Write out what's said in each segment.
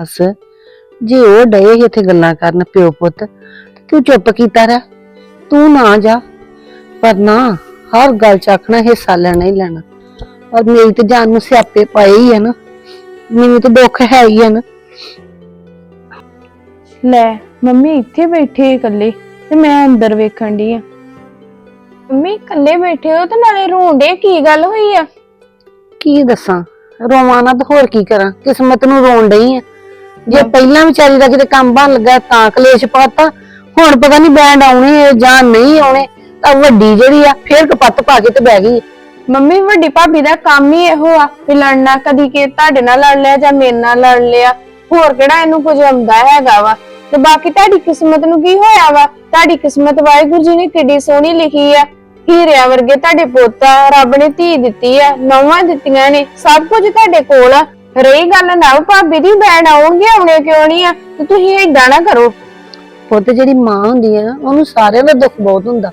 ਬਸ ਜੇ ਉਹ ਡਏ ਸੀ ਇੱਥੇ ਗੱਲਾਂ ਕਰਨ ਪਿਓ ਪੁੱਤ ਤੇ ਚੁੱਪ ਕੀਤਾ ਰਹਿ। ਤੂੰ ਨਾ ਜਾ। ਪਰ ਨਾ ਹਰ ਗੱਲ ਚ ਆਖਣਾ ਹਿੱਸਾ ਲੈਣਾ ਹੀ ਲੈਣਾ। ਔਰ ਮੇਰੀ ਤੇ ਜਾਨ ਨੂੰ ਸਿਆਪੇ ਪਾਏ ਹੀ ਆ ਨਾ। ਮੈਨੂੰ ਤਾਂ ਦੁੱਖ ਹੈ ਹੀ ਆ ਨਾ। ਲੈ ਮੰਮੀ ਇੱਥੇ ਬੈਠੇ ਇਕੱਲੇ ਤੇ ਮੈਂ ਅੰਦਰ ਵੇਖਣ ਦੀ ਆ। ਮੰਮੀ ਇਕੱਲੇ ਬੈਠੇ ਹੋ ਤੇ ਨਾਲੇ ਰੋਂਡੇ ਕੀ ਗੱਲ ਹੋਈ ਆ? ਕੀ ਦੱਸਾਂ? ਰੋਵਾਂ ਨਾ ਤਾਂ ਹੋਰ ਕੀ ਕਰਾਂ? ਕਿਸਮਤ ਨੂੰ ਰੋਣ ਡਈ ਆ। ਜੇ ਪਹਿਲਾਂ ਵਿਚਾਰੀ ਦਾ ਕਿਤੇ ਕੰਮ ਬਣ ਲੱਗਾ ਤਾਂ ਕਲੇਸ਼ ਪਾਤਾ। ਹੁਣ ਪਤਾ ਨਹੀਂ ਬੈਂਡ ਆਉਣੇ ਜਾਂ ਨਹੀਂ ਆਉਣੇ ਤਾਂ ਵੱਡੀ ਜਿਹੜੀ ਆ ਫੇਰ ਕਪੱਤ ਪਾ ਕੇ ਤੇ ਬਹਿ ਗਈ ਮੰਮੀ ਵੱਡੀ ਭਾਬੀ ਦਾ ਕੰਮ ਹੀ ਇਹੋ ਆ ਵੀ ਲੜਨਾ ਕਦੀ ਕਿ ਤੁਹਾਡੇ ਨਾਲ ਲੜ ਲਿਆ ਜਾਂ ਮੇਰੇ ਨਾਲ ਲੜ ਲਿਆ। ਹੋਰ ਕਿਹੜਾ ਇਹਨੂੰ ਕੁਝ ਆਉਂਦਾ ਹੈਗਾ ਵਾ? ਤੇ ਬਾਕੀ ਤੁਹਾਡੀ ਕਿਸਮਤ ਨੂੰ ਕੀ ਹੋਇਆ ਵਾ? ਤੁਹਾਡੀ ਕਿਸਮਤ ਵਾਹਿਗੁਰੂ ਜੀ ਨੇ ਕਿੱਡੀ ਸੋਹਣੀ ਲਿਖੀ ਆ। ਹੀਰਿਆਂ ਵਰਗੇ ਤੁਹਾਡੇ ਪੋਤਾ ਰੱਬ ਨੇ ਧੀ ਦਿੱਤੀ ਆ ਨੌਵਾਂ ਦਿੱਤੀਆਂ ਨੇ ਸਭ ਕੁਝ ਤੁਹਾਡੇ ਕੋਲ ਆ। ਰਹੀ ਗੱਲ ਨਾ ਭਾਬੀ ਦੀ ਬੈਣ ਆਉਣਗੇ ਆਉਣੇ ਕਿਉਂ ਨਹੀਂ ਆ? ਤੇ ਤੁਸੀਂ ਏਦਾਂ ਨਾ ਕਰੋ। ਪੁੱਤ ਜਿਹੜੀ ਮਾਂ ਹੁੰਦੀ ਆ ਨਾ ਉਹਨੂੰ ਸਾਰਿਆਂ ਦਾ ਦੁੱਖ ਬਹੁਤ ਹੁੰਦਾ।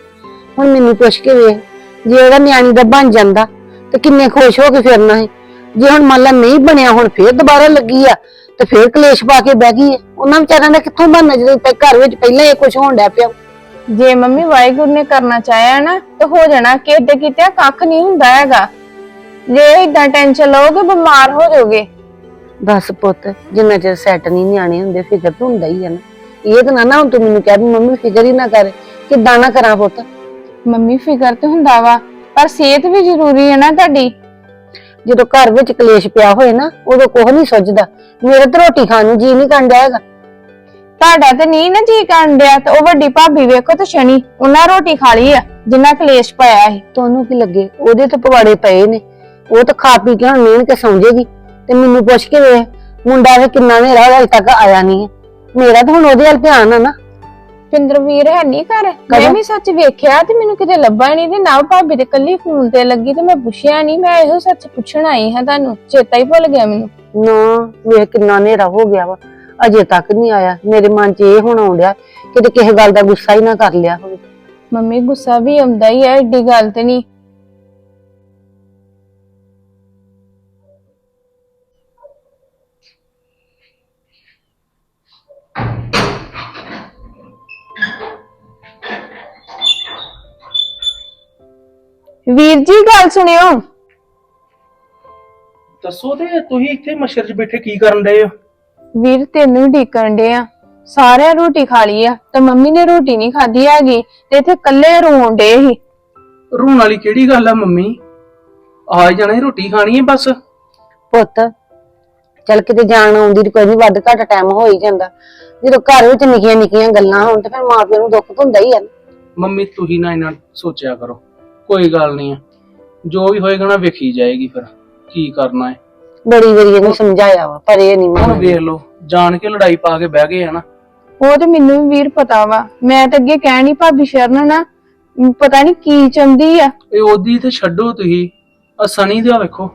ਹੁਣ ਮੈਨੂੰ ਪੁੱਛ ਕੇ ਵੇਖ ਜੇ ਉਹਦਾ ਨਿਆਣੀ ਦਾ ਬਣ ਜਾਂਦਾ ਤੇ ਕਿੰਨੇ ਖੁਸ਼ ਹੋ ਕੇ ਫਿਰਨਾ ਹੈ ਜੇ ਹੁਣ ਮੰਨ ਲਾ ਨਹੀਂ ਬਣਿਆ ਹੁਣ ਫੇਰ ਦੁਬਾਰਾ ਲੱਗੀ ਆ ਤੇ ਫੇਰ ਕਲੇਸ਼ ਪਾ ਕੇ ਬਹਿ ਗਈ ਹੈ ਉਹਨਾਂ ਵਿਚਾਰਿਆਂ ਦਾ ਕਿੱਥੋਂ ਬਣਨਾ ਜਦੋਂ ਪ- ਘਰ ਵਿੱਚ ਪਹਿਲਾਂ ਇਹ ਕੁਝ ਹੋਣ ਡਿਆ ਪਿਆ। ਜੇ ਮੰਮੀ ਵਾਹਿਗੁਰੂ ਨੇ ਕਰਨਾ ਚਾਹਿਆ ਨਾ ਤਾਂ ਹੋ ਜਾਣਾ ਕਿਤੇ ਕਿਤੇ ਕੱਖ ਨਹੀਂ ਹੁੰਦਾ ਹੈਗਾ। ਜੇ ਇਦਾਂ ਟੈਨਸ਼ਨ ਲਓਗੇ ਬਿਮਾਰ ਹੋ ਜਾਓਗੇ। ਬਸ ਪੁੱਤ ਜਿੰਨਾ ਚਿਰ ਸੈੱਟ ਨਹੀਂ ਨਿਆਣੇ ਹੁੰਦੇ ਫਿਕਰ ਤਾਂ ਹੁੰਦਾ ਹੀ ਆ ਨਾ। ਇਹ ਤਾਂ ਨਾ ਨਾ ਹੁਣ ਤੂੰ ਮੈਨੂੰ ਕਹਿ ਵੀ ਮੰਮੀ ਫਿਕਰ ਹੀ ਨਾ ਕਰ ਕਿੱਦਾਂ ਨਾ ਕਰਾਂ ਪੁੱਤ। ਮੰਮੀ ਫਿਕਰ ਤੇ ਹੁੰਦਾ ਵਾ ਪਰ ਸਿਹਤ ਵੀ ਜ਼ਰੂਰੀ ਹੈ ਨਾ ਤੁਹਾਡੀ। ਜਦੋਂ ਘਰ ਵਿੱਚ ਕਲੇਸ਼ ਪਿਆ ਹੋਏ ਨਾ ਉਦੋਂ ਕੁਝ ਨਹੀਂ ਸੁੱਝਦਾ। ਮੇਰੇ ਤਾਂ ਰੋਟੀ ਖਾਣ ਨੂੰ ਜੀ ਨਹੀਂ ਕਰਦਾ ਹੈਗਾ। ਤੁਹਾਡਾ ਤੇ ਨਹੀਂ ਨਾ ਜੀ ਕਰਨ ਡਿਆ ਤੇ ਉਹ ਵੱਡੀ ਭਾਬੀ ਵੇਖੋ ਤੇ ਸ਼ਨੀ ਉਹਨਾਂ ਰੋਟੀ ਖਾ ਲਈ ਆ ਜਿੰਨਾ ਕਲੇਸ਼ ਪਾਇਆ ਸੀ। ਤੁਹਾਨੂੰ ਕੀ ਲੱਗੇ? ਉਹਦੇ ਤੇ ਪਵਾੜੇ ਪਏ ਨੇ। ਉਹ ਤਾਂ ਖਾ ਪੀ ਕੇ ਹੁਣ ਨੀਂਦ ਕੇ ਸੌਂ ਜਾਏਗੀ। ਤੇ ਮੈਨੂੰ ਪੁੱਛ ਕੇ ਵੇਖ ਮੁੰਡਾ ਵੇ ਕਿੰਨਾ ਨੇ ਰਾਹ ਹਜੇ ਤੱਕ ਆਇਆ ਨਹੀਂ ਹੈ। ਮੇਰਾ ਤਾਂ ਹੁਣ ਉਹਦੇ ਵੱਲ ਧਿਆਨ ਆ ਨਾ। ਪਿੰਦਰਵੀਰ ਹੈ ਨਹੀਂ ਘਰ। ਮੈਂ ਵੀ ਸੱਚ ਵੇਖਿਆ ਤੇ ਮੈਨੂੰ ਕਿਤੇ ਲੱਭਾ ਨਹੀਂ ਤੇ ਨਾ ਭਾਬੀ ਦੇ ਕੱਲੀ ਫੋਨ ਤੇ ਲੱਗੀ ਤੇ ਮੈਂ ਪੁੱਛਿਆ ਨਹੀਂ ਮੈਂ ਇਹੋ ਸੱਚ ਪੁੱਛਣ ਆਈ ਹਾਂ ਤੁਹਾਨੂੰ। ਚੇਤਾ ਹੀ ਭੁੱਲ ਗਿਆ ਮੈਨੂੰ। ਨਾ ਵੇਖ ਕਿੰਨਾ ਹਨੇਰਾ ਹੋ ਗਿਆ ਵਾ। ਅਜੇ ਤੱਕ ਨਹੀਂ ਆਇਆ। ਮੇਰੇ ਮਨ 'ਚ ਇਹ ਹੁਣ ਆਉਂਦਿਆ ਕਿਤੇ ਕਿਸੇ ਗੱਲ ਦਾ ਗੁੱਸਾ ਹੀ ਨਾ ਕਰ ਲਿਆ ਹੋਵੇ। ਮੰਮੀ ਗੁੱਸਾ ਵੀ ਆਉਂਦਾ ਹੀ ਹੈ ਏਡੀ ਗੱਲ ਤੇ ਨਹੀਂ ਵੀਰ ਜੀ ਗੱਲ ਸੁਣਿਓ। ਦੱਸੋ ਤੇ ਤੁਸੀਂ ਇੱਥੇ ਮੱਛਰ 'ਚ ਬੈਠੇ ਕੀ ਕਰਨ ਡਏ ਹੋ? ਵੀਰ ਤੈਨੂੰ ਹੀ ਢੀਕਣ ਦੇ ਆ। ਸਾਰਿਆਂ ਰੋਟੀ ਖਾ ਲਈ ਆ ਤੇ ਮੰਮੀ ਨੇ ਰੋਟੀ ਨਹੀਂ ਖਾਧੀ ਹੈਗੀ ਤੇ ਇੱਥੇ ਕੱਲੇ ਰੋਣ ਡੇ ਸੀ। ਰੋਣ ਵਾਲੀ ਕਿਹੜੀ ਗੱਲ ਆ ਮੰਮੀ? ਆ ਜਾਣਾ ਸੀ, ਰੋਟੀ ਖਾਣੀ ਹੈ ਬਸ। ਪੁੱਤ ਚੱਲ ਕਿਤੇ ਜਾਣ ਆਉਂਦੀ ਕੋਈ ਨਹੀਂ ਵੱਧ ਘੱਟ ਟਾਈਮ ਹੋ ਹੀ ਜਾਂਦਾ। ਜਦੋਂ ਘਰ ਵਿੱਚ ਨਿੱਕੀਆਂ ਨਿੱਕੀਆਂ ਗੱਲਾਂ ਹੋਣ ਤੇ ਫਿਰ ਮਾਂ ਪਿਓ ਨੂੰ ਦੁੱਖ ਤਾਂ ਹੁੰਦਾ ਹੀ ਆ। ਨਾ। ਮੰਮੀ ਤੁਸੀਂ ਨਾ ਇਹਨਾਂ ਸੋਚਿਆ ਕਰੋ। ਕੋਈ ਗੱਲ ਨਹੀਂ ਆ। ਜੋ ਵੀ ਹੋਏਗਾ ਨਾ ਵੇਖੀ ਜਾਏਗੀ ਫਿਰ ਕੀ ਕਰਨਾ ਹੈ ਬੜੀ ਵਾਰੀ ਇਹਨੂੰ ਸਮਝਾਇਆ ਵਾ ਪਰ ਇਹ ਨਹੀਂ ਹੁਣ ਮੰਨਦੀ। ਵੇਖ ਲਓ ਜਾਣ ਕੇ ਲੜਾਈ ਪਾ ਕੇ ਬਹਿ ਗਏ ਆ ਨਾ। ਉਹ ਤੇ ਮੈਨੂੰ ਵੀ ਵੀਰ ਪਤਾ ਵਾ ਮੈਂ ਤਾਂ ਅੱਗੇ ਕਹਿਣੀ ਭਾਬੀ ਸ਼ਰਨ ਨਾ ਮ, ਪਤਾ ਨਹੀਂ ਕੀ ਚੰਦੀ ਆ। ਇਹ ਉਹਦੀ ਤੇ ਛੱਡੋ ਤੁਸੀਂ ਆ ਸਣੀ ਦਾ ਵੇਖੋ।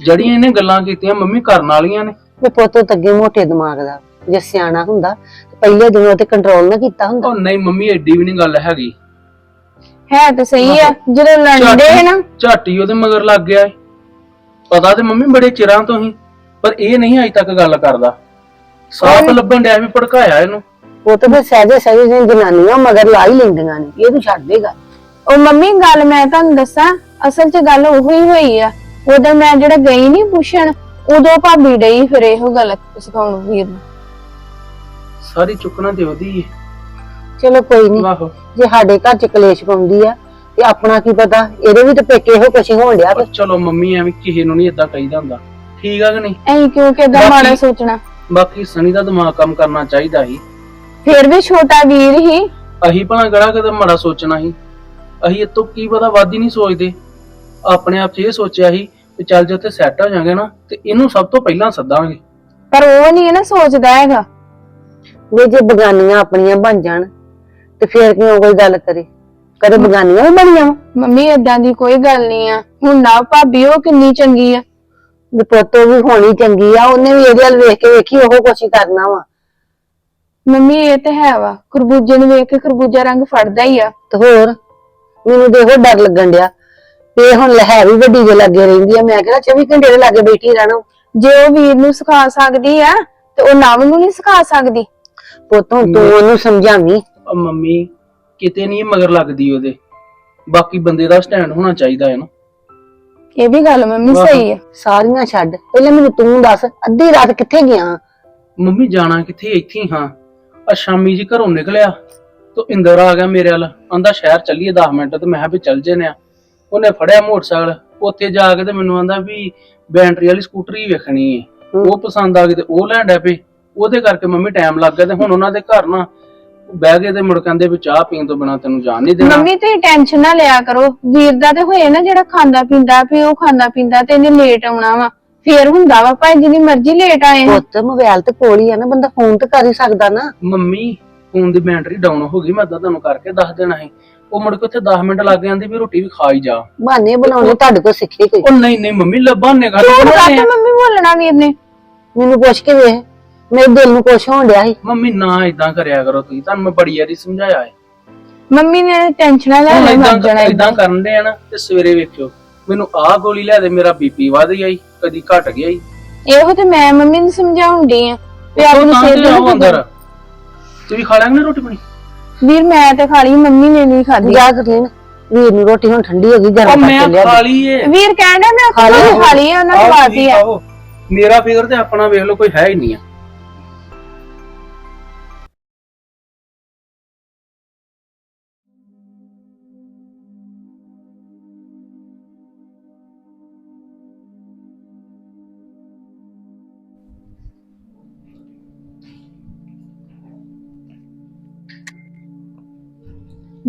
ਜੜੀਆਂ ਇਹਨੇ ਗੱਲਾਂ ਕੀਤੀਆਂ ਮੰਮੀ ਕਰਨ ਵਾਲੀਆਂ ਨੇ। ਵੀ ਪੁੱਤ ਉਹ ਤਾਂ ਅੱਗੇ ਮੋਟੇ ਦਿਮਾਗ ਦਾ ਜੇ ਸਿਆਣਾ ਹੁੰਦਾ ਤੇ ਪਹਿਲੇ ਦਿਨ ਉਹ ਤੇ ਕੰਟਰੋਲ ਨਾ ਕੀਤਾ ਹੁੰਦਾ। ਉਹ ਨਹੀਂ ਮੰਮੀ ਐਡੀ ਵੀ ਨਹੀਂ ਗੱਲ ਹੈਗੀ। ਹੈ ਤਾਂ ਸਹੀ ਆ ਜਦੋਂ ਲੜਦੇ ਹੈ ਨਾ। ਝਾਟੀ ਉਹਦੇ ਮਗਰ ਲੱਗ ਗਿਆ ਏ। ਪਤਾ ਤੇ ਮੰਮੀ ਬੜੇ ਚਿਰਾਂ ਤੋਂ ਹੀ ਪਰ ਇਹ ਨਹੀਂ ਅਜੇ ਤੱਕ ਗੱਲ ਕਰਦਾ। ਸਾਫ਼ ਲੱਭਣ ਡਿਆ ਵੀ ਭੜਕਾਇਆ ਇਹਨੂੰ। ਉਹ ਤਾਂ ਫਿਰ ਸਹਜੇ ਸਹਜੇ ਜਿਹੀ ਜਨਾਨੀਆਂ ਮਗਰ ਲਾ ਹੀ ਲੈਂਦੀਆਂ ਨੇ ਇਹ ਤੂੰ ਛੱਡ ਦੇਗਾ ਉਹ ਮੰਮੀ ਗੱਲ ਮੈਂ ਤੁਹਾਨੂੰ ਦੱਸਾਂ ਅਸਲ 'ਚ ਗੱਲ ਉਹੋ ਹੀ ਹੋਈ ਆ। ਉਦੋਂ ਮੈਂ ਜਿਹੜਾ ਗਈ ਨਹੀਂ ਪੁੱਛਣ ਉਦੋਂ ਭਾਬੀ ਡਈ ਫਿਰ ਇਹੋ ਗੱਲ ਸਿਖਾਉਣ ਵੀਰ ਨੂੰ। ਸਾਰੀ ਚੁੱਕਣਾ ਤੇ ਉਹਦੀ ਏ। ਚਲੋ ਕੋਈ ਨਹੀਂ ਆਹੋ। ਜੇ ਸਾਡੇ ਘਰ ਚ ਕਲੇਸ਼ ਪਾਉਂਦੀ ਆ ਤੇ ਆਪਣਾ ਕੀ ਪਤਾ ਇਹਦੇ ਵੀ ਤੇ ਪੇਕੇ ਇਹੋ ਕੁਛ ਹੀ ਹੋਣ ਡਿਆ ਤੇ। ਪਰ ਚਲੋ ਮੰਮੀ ਐਵੇਂ ਕਿਸੇ ਨੂੰ ਨਹੀਂ ਏਦਾਂ ਕਹੀਦਾ ਹੁੰਦਾ। ਠੀਕ ਆ ਕਿ ਨਹੀਂ? ਐਂ ਕਿਉਂ ਕਿਦਾਂ ਬਾਕੀ- ਮਾੜਾ ਸੋਚਣਾ? ਬਾਕੀ ਸਣੀ ਦਾ ਦਿਮਾਗ ਕੰਮ ਕਰਨਾ ਚਾਹੀਦਾ ਸੀ। ਫਿਰ ਵੀ ਛੋਟਾ ਵੀਰ ਹੀ। ਅਹੀਂ ਭਲਾ ਕਿਹੜਾ ਕਦੇ ਮਾੜਾ ਸੋਚਣਾ ਸੀ। ਅਹੀਂ ਇਤੋਂ ਕੀ ਪਤਾ ਵੱਧ ਹੀ ਨਹੀਂ ਸੋਚਦੇ। ਆਪਣੇ ਆਪ 'ਚ ਇਹ ਸੋਚਿਆ ਸੀ ਕਿ ਚੱਲ ਜੇ ਉੱਥੇ ਸੈੱਟ ਹੋ ਜਾਾਂਗੇ ਨਾ ਤੇ ਇਹਨੂੰ ਸਭ ਤੋਂ ਪਹਿਲਾਂ ਸੱਦਾਂਗੇ। ਪਰ ਉਹ ਨਹੀਂ ਨਾ ਸੋਚਦਾ ਹੈਗਾ। ਵੀ ਜੇ ਬਗਾਨੀਆਂ ਆਪਣੀਆਂ ਬਣ ਜਾਣ ਤੇ ਫੇਰ ਕਿਉਂ ਕੋਈ ਗੱਲ ਕਰੇ? ਕਦੇ ਬਗਾਨੀਆਂ ਵੀ ਬਣੀਆਂ ਵਾ? ਮੰਮੀ ਏਦਾਂ ਦੀ ਕੋਈ ਗੱਲ ਨਹੀਂ ਆ। ਹੁਣ ਨਾ ਭਾਬੀ ਉਹ ਕਿੰਨੀ ਚੰਗੀ ਆ। ਵੀ ਪੁੱਤ ਉਹ ਵੀ ਹੋਣੀ ਚੰਗੀ ਆ ਉਹਨੇ ਵੀ ਇਹਦੇ ਵੱਲ ਵੇਖ ਕੇ ਵੇਖੀ ਉਹ ਕੁਛ ਹੀ ਕਰਨਾ ਵਾ। ਮੰਮੀ ਇਹ ਤੇ ਹੈ ਵਾ। ਖਰਬੂਜੇ ਨੂੰ ਵੇਖ ਕੇ ਖਰਬੂਜਾ ਰੰਗ ਫੜਦਾ ਹੀ ਆ। ਤੇ ਹੋਰ? ਮੈਨੂੰ ਦੇਖੋ ਡਰ ਲੱਗਣ ਡਿਆ। ਤੇ ਹੁਣ ਲਹਿਰ ਵੀ ਵੱਡੀ ਦੇ ਲੱਗੇ ਰਹਿੰਦੀ ਆ। ਮੈਂ ਕਿਹਾ 24 ਘੰਟੇ ਦੇ ਲਾਗੇ ਬੈਠੀ ਰਹਿਣਾ। ਜੇ ਉਹ ਵੀਰ ਨੂੰ ਸਿਖਾ ਸਕਦੀ ਆ ਤੇ ਉਹ ਨਵ ਨੂੰ ਨਹੀਂ ਸਿਖਾ ਸਕਦੀ। ਪੁੱਤ ਹੁਣ ਤੂੰ ਉਹਨੂੰ ਸਮਝਾਵੀਂ। ਮੰਮੀ ਕਿਤੇ ਨਹੀਂ ਮਗਰ ਲੱਗਦੀ ਉਹਦੇ। ਬਾਕੀ ਬੰਦੇ ਦਾ ਸਟੈਂਡ ਹੋਣਾ ਚਾਹੀਦਾ ਹੈ ਨਾ ਇਹ ਵੀ ਗੱਲ ਮੰਮੀ ਸਹੀ ਹੈ ਸਾਰੀਆਂ ਛੱਡ। ਪਹਿਲਾਂ ਮੈਨੂੰ ਤੂੰ ਦੱਸ ਅੱਧੀ ਰਾਤ ਕਿੱਥੇ ਗਿਆ? ਮੰਮੀ ਜਾਣਾ ਕਿੱਥੇ? ਇੱਥੇ ਹੀ ਹਾਂ। ਆ ਸ਼ਾਮੀ ਜੀ ਘਰੋਂ ਨਿਕਲਿਆ ਤੋ ਇੰਦਰ ਆ ਗਿਆ ਮੇਰੇ ਵੱਲ। ਆਂਦਾ ਸ਼ਹਿਰ ਚੱਲੀਏ 10 ਮਿੰਟ ਤੇ ਮੈਂ ਕਿਹਾ ਵੀ ਚੱਲ ਜਨੇ ਆ ਉਹਨੇ ਫੜਿਆ ਮੋਟਰਸਾਈਕਲ। ਉੱਥੇ ਜਾ ਕੇ ਤੇ ਮੈਨੂੰ ਆਂਦਾ ਵੀ ਬੈਟਰੀ ਵਾਲੀ ਸਕੂਟਰੀ ਵੇਖਣੀ ਏ। ਉਹ ਪਸੰਦ ਆ ਗਈ ਤੇ ਉਹ ਲੈਣ ਡਿਆ ਪਏ। ਉਹਦੇ ਕਰਕੇ ਮੰਮੀ ਟਾਈਮ ਲੱਗ ਗਿਆ ਤੇ ਹੁਣ ਉਹਨਾਂ ਦੇ ਘਰ ਨਾ ਬਹਿ ਗਏ ਤੇ ਮੁੜ ਕਹਿੰਦੇ ਵੀ ਚਾਹ ਪੀਣ ਤੋਂ ਬਿਨਾ ਤੈਨੂੰ ਜਾਣ ਨਹੀਂ ਦੇਣਾ। ਮੰਮੀ ਤੁਸੀਂ ਟੈਨਸ਼ਨ ਨਾ ਲਿਆ ਕਰੋ। ਵੀਰ ਦਾ ਤੇ ਹੋਏ ਨਾ ਜਿਹੜਾ ਖਾਂਦਾ ਪੀਂਦਾ ਵੀ ਉਹ ਖਾਂਦਾ ਪੀਂਦਾ ਤੇ ਇਹਨੇ ਲੇਟ ਆਉਣਾ ਵਾ। ਫੇਰ ਹੁੰਦਾ ਵਾ ਭਾਵੇਂ ਜਿੰਨੀ ਮਰਜ਼ੀ ਲੇਟ ਆਏ। ਪੁੱਤ ਮੋਬਾਈਲ ਤੇ ਕੋਲ ਹੀ ਆ ਨਾ ਬੰਦਾ ਫੋਨ ਤੇ ਕਰ ਹੀ ਸਕਦਾ ਨਾ। ਮੰਮੀ ਫੋਨ ਦੀ ਬੈਟਰੀ ਡਾਊਨ ਹੋ ਗਈ ਮੈਂ ਤਾਂ ਤੁਹਾਨੂੰ ਕਰਕੇ ਦੱਸ ਦੇਣਾ ਸੀ। ਉਹ ਮੁੜ ਕੇ ਉੱਥੇ 10 ਮਿੰਟ ਲੱਗ ਜਾਂਦੀ ਵੀ ਰੋਟੀ ਵੀ ਖਾ ਹੀ ਜਾ। ਬਹਾਨੇ ਬਣਾਉਣੇ ਤੁਹਾਡੇ ਕੋਲ ਸਿੱਖੇ ਕੋਈ। ਉਹ ਨਹੀਂ ਨਹੀਂ ਮੰਮੀ ਲੱਭਾਨੇ ਗੱਲ ਝੂਠ ਬਣਾਉਂਦੇ ਕੱਟ ਆ। ਮੰਮੀ ਬੋਲਣਾ ਵੀਰ ਨੇ? ਮੈਨੂੰ ਪੁੱਛ ਕੇ ਵੇਖ। ਮੇਰੇ ਦਿਲ ਨੂੰ ਕੁਛ ਹੋਣ ਡਿਆ ਸੀ। ਮੰਮੀ ਨਾ ਇਦਾਂ ਕਰਿਆ ਕਰੋ ਤੁਸੀਂ। ਤੁਹਾਨੂੰ ਮੈਂ ਬੜੀ ਵਾਰੀ ਸਮਝਾਇਆ ਹੈ। ਮੰਮੀ ਨੇ ਟੈਨਸ਼ਨਾਂ ਲੈ ਹੁਣ ਲੈ ਮਰ ਜਾਣਾ ਇਦਾਂ ਇਦਾਂ ਕਰਨ ਦੇ ਆ ਨਾ ਤੇ ਸਵੇਰੇ ਵੇਖਿਓ। ਮੈਨੂੰ ਆਹ ਗੋਲੀ ਲੈ ਦੇ ਮੇਰਾ ਬੀਪੀ ਵਧ ਗਿਆ ਈ ਕਦੀ ਘਟ ਗਿਆ ਈ ਇਹੋ ਤੇ ਮੈਂ ਮੰਮੀ ਨੂੰ ਸਮਝਾਉਂਦੀ ਆ ਵੀ ਉਹ ਆਪਣੀ ਤਾਂ ਸਿਹਤ ਤੇ ਆਓ ਨੂੰ ਅੰਦਰ। ਤੁਸੀਂ ਖਾ ਲਾਂਗੇ ਨਾ ਰੋਟੀ ਪਾਣੀ? ਵੀਰ ਮੈਂ ਤੇ ਖਾ ਲਈ ਮੰਮੀ ਨੇ ਨਹੀਂ ਖਾਧੀ। ਜਾ ਕਰਲੀਨ ਵੀਰ ਨੂੰ ਰੋਟੀ ਹੁਣ ਠੰਡੀ ਹੋ ਗਈ ਉਹ ਗਰਮ ਮੈਂ ਕਰਕੇ ਲਿਆ ਖਾ ਲਈ ਏ। ਵੀਰ ਕਹਿੰਦਾ ਮੈਂ ਖਾ ਲਈ ਖਾ ਲਈ ਆ, ਉਹਨਾਂ ਆਓ ਨੂੰ ਤੁਸੀਂ ਖਾਧੀ ਆ। ਖਾਓ। ਮੇਰਾ ਫਿਕਰ ਤੇ ਆਪਣਾ ਵੇਖ ਲਓ ਕੋਈ ਹੈ ਹੀ ਨਹੀਂ ਆ।